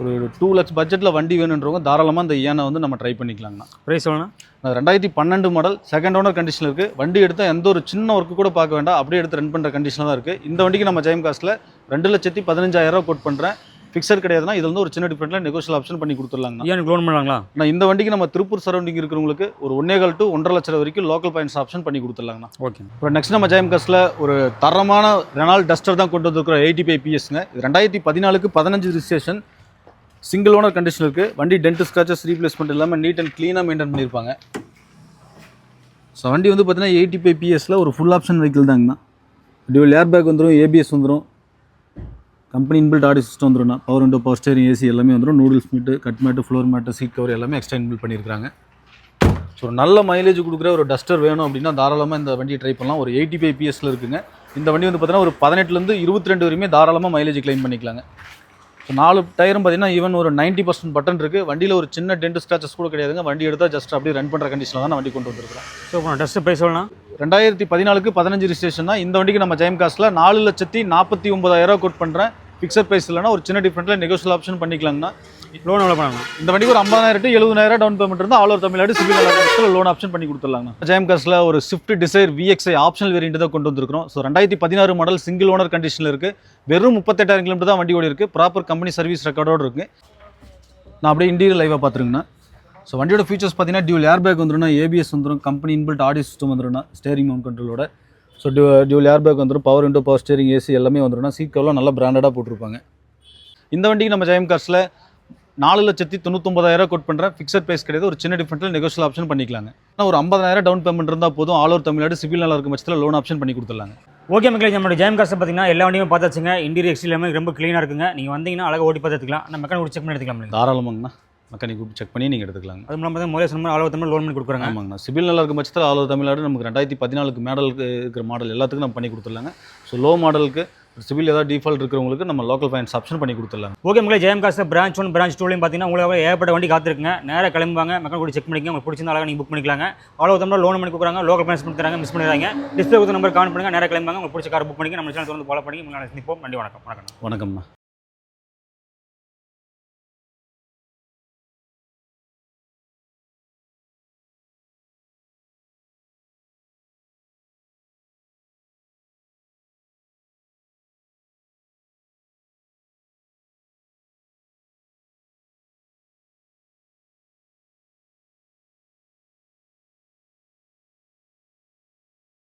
ஒரு டூ லேக்ஸ் பட்ஜெட்டில் வண்டி வேணுன்றவங்க தாராளமாக இந்த ஏனை வந்து நம்ம ட்ரை பண்ணிக்கலாங்கண்ணா. ப்ரைஸ் நான் ரெண்டாயிரத்தி பன்னெண்டு மாடல் செகண்ட் ஓனர் கண்டிஷனில் இருக்குது வண்டி எடுத்தால் எந்த ஒரு சின்ன ஒர்க்கு கூட பார்க்க வேண்டாம். அப்படியே எடுத்து ரன் பண்ணுற கண்டிஷனில் தான் இருக்குது இந்த வண்டிக்கு நம்ம ஜெயம் காஸ்ட்டில் ரெண்டு லட்சத்தி பதினஞ்சாயிரம் கோட் பண்ணுறேன் ஃபிக்ஸர் கிடையாதுன்னா இதில் வந்து ஒரு சின்ன டிஃப்ரெண்ட்டில் நெகோஷியல் ஆப்ஷன் பண்ணி கொடுத்துடலாங்கண்ணா. ஏன் லோன் பண்ணலாங்களா? நான் இந்த வண்டிக்கு நம்ம திருப்பூர் சரௌண்டிங் இருக்கிறவங்களுக்கு ஒரு ஒன்னேகால் டு ஒன்றரை லட்சம் வரைக்கும் லோக்கல் பாயிண்ட்ஸ் ஆப்ஷன் பண்ணி கொடுத்துடலாங்கண்ணா. ஓகே அப்புறம் நெக்ஸ்ட் நம்ம ஜெயம் காஸ்ட்டில் ஒரு தரமான ரெனால் டஸ்டர் தான் கொண்டு வந்திருக்கிறோம் எயிட்டி ஃபைவ் பிஎஸ்ங்க இது ரெண்டாயிரத்தி பதினாலுக்கு பதினஞ்சு ரிஜிஸ்ட்ரேஷன் சிங்கிள் ஓனர் கண்டிஷன் இருக்குது வண்டி டென்ட் ஸ்க்ராச்சஸ் ரீப்ளேஸ்மெண்ட் இல்லாமல் நீட் அண்ட் க்ளீனாக மெயின்டைன் பண்ணியிருப்பாங்க. ஸோ வண்டி வந்து பார்த்தீங்கன்னா எயிட்டி ஃபைவ் பிஎஸில் ஒரு ஃபுல் ஆப்ஷன் வெஹிக்கிள் தாங்கண்ணா டியூல் ஏர் பேக் வந்துடும் ஏபிஎஸ் வந்துடும் கம்பெனி இன்பில்ட் ஆடியோ சிஸ்டம் வந்துடும் power window power steering AC எல்லாமே வந்துடும் noodles mat cut mat floor mat seat cover எல்லாமே எக்ஸ்ட்ரா இன்பில்ட் பண்ணியிருக்காங்க ஸோ ஒரு நல்ல மைலேஜ் கொடுக்குற ஒரு டஸ்டர் வேணும் அப்படின்னா தாராளமாக இந்த வண்டியை ட்ரை பண்ணலாம். ஒரு எயிட்டி ஃபைவ் பிஎஸில் இருக்குங்க. இந்த வண்டி வந்து பார்த்தீங்கன்னா ஒரு பதினெட்டுலேருந்து இருபத்தி ரெண்டு வரையுமே தாராளமாக மைலேஜ் கிளைம் பண்ணிக்கலாங்க. ஸோ நாலு டயரும் பார்த்தீங்கன்னா ஈவன் ஒரு 90% பர்சன்ட் பட்டன் இருக்குது வண்டியில் ஒரு சின்ன டென்ட் ஸ்க்ராச்சஸ் கூட கிடையாதுங்க. வண்டி எடுத்தால் ஜஸ்ட் அப்படியே ரன் பண்ணுற கண்டிஷனில் தான் நான் வண்டி கொண்டு வந்திருக்கிறோம் ஸோ இப்போ டஸ்ட் ப்ரைஸ் எவ்வளோண்ணா? ரெண்டாயிரத்தி பதினாலுக்கு பதினஞ்சு ரிஜிஸ்ட்ரேஷன் தான் இந்த வண்டிக்கு நம்ம ஜெயம் காஸ்ட்டில் நாலு லட்சத்தி நாற்பத்தி ஒன்பதாயிரம் கோட் பண்ணுறேன் ஃபிக்ஸட் ப்ரைஸ் இல்லைனா ஒரு சின்ன டிஃப்ரெண்ட்டில் நெகோஷியல் ஆப்ஷன் பண்ணிக்கலாங்கண்ணா. லோன் எவ்வளோ பண்ணணும் இந்த வண்டிக்கு ஒரு ஐம்பதாயிரம் டு எழுபதாயிரம் டவுன் பேமெண்ட் இருந்தால் all over Tamil Nadu CIBIL loan option பண்ணி கொடுத்துடலாங்க ஜெயம் காஸ்ட்டில் ஒரு Swift Dzire VXI optional variant தான் கொண்டு வந்திருக்கிறோம். ஸோ ரெண்டாயிரத்தி பதினாறு மாடல் சிங்கிள் ஓனர் கண்டிஷனில் இருக்குது வெறும் முப்பத்தெட்டாயிரம் கிலோமீட்டர் தான் வண்டி ஓடி இருக்குது ப்ராப்பர் கம்பெனி சர்வீஸ் ரெக்கார்டோடு இருக்குது நான் அப்படியே இன்டீரியர் லைவாக பார்த்துருங்கண்ணா. ஸோ வண்டியோட ஃபீச்சர்ஸ் பார்த்தீங்கன்னா டியூல் ஏர் பேக் வந்துடும் ஏபிஎஸ் வந்துடும் கம்பெனி இன்பில்ட் ஆடியோ சிஸ்டம் வந்துடும் ஸ்டேரிங் மவுண்ட் கண்ட்ரோலோட ஸோ டியூ டியூல் ஏர் பேக் வந்துடும் power window power steering AC எல்லாமே வந்துடும் சீட் கவர்லாம் நல்லா பிராண்டடாக போட்டிருப்பாங்க. இந்த வண்டிக்கு நம்ம ஜெயம் கார்ஸில் நாலு லட்சத்தி தொண்ணூத்தொம்பதாயிரம் கோட் பண்ணுறேன் ஃபிக்ஸட் ப்ரைஸ் கிடையாது. ஒரு சின்ன டிஃப்ரெண்ட்டில் நெகோஷியல் ஆப்ஷன் பண்ணிக்கலாங்க. ஆனால் ஒரு ஐம்பதாயிரம் டவுன் பேமெண்ட் இருந்தால் போதும். ஆல் ஓவர் தமிழ்நாடு சிவில் நல்லா இருக்கும் பட்சத்தில் லோன் ஆப்ஷன் பண்ணி கொடுத்துடலாங்க. ஓகே மக்களே நம்மளோட ஜெயம் காசை பார்த்தீங்கன்னா எல்லா வண்டியுமே பார்த்தாச்சுங்க. இன்டீரியர் எல்லாமே ரொம்ப க்ளீனாக இருக்குங்க. நீங்கள் வந்தீங்கன்னா அழகாக ஓட்டி பார்த்து எடுத்துக்கலாம் நம்ம மெக்கானிக் செக் பண்ணி எடுத்துக்கலாம் தாராளமாங்கண்ணா. மெக்கானிக் கூப்பிட்டு செக் பண்ணி நீங்கள் எடுத்துக்கலாங்க. அது பார்த்தா முதல்ல சொன்ன அளவு தமிழ் லோன் பண்ணி கொடுக்குறாங்க. ஆமாங்கண்ணா. சிவில் நல்லா இருக்கும் பட்சத்தில் ஆல் ஓவர் தமிழ்நாடு நமக்கு ரெண்டாயிரத்தி பதினாலுக்கு மாடலுக்கு இருக்கிற மாடல் எல்லாத்துக்கும் நம்ம பண்ணி கொடுத்துடலாங்க. ஸோ லோ மாடலுக்கு சிவில் ஏதாவது டிஃபால்ட் இருக்கிறவங்களுக்கு நம்ம லோக்கல் ஃபைனான்ஸ் ஆப்ஷன் பண்ணி கொடுத்துடலாம். ஓகே மக்களே ஜெயம் காசு பிரான்ச் ஒன் பிரான்ச் டூலையும் பார்த்தீங்கன்னா உங்களுக்கு ஏகப்பட்ட வண்டி காத்திருக்குங்க. நேராக கிளம்புவாங்க மக்கள் கூட செக் பண்ணிக்கங்க. உங்களுக்கு பிடிச்சிருந்தா அழகாக நீங்கள் புக் பண்ணிக்கலாங்க. அவ்வளோ தமிழ் லோன் பண்ணி கொடுக்குறாங்க லோக்கல் ஃபைனான்ஸ் பண்ணி தராங்க மிஸ் பண்ணிடுறாங்க டிஸ்பிளே கொடுத்த நம்பர் கான் பண்ணுங்க நேராக கிளம்புவாங்க உங்களுக்கு பிடிச்ச கார் புக் பண்ணி நம்ம சேனல் வந்து ஃபாலோ பண்ணி உங்களை சந்திப்போம். நன்றி வணக்கம். வணக்கம். வணக்கம்ண்ணா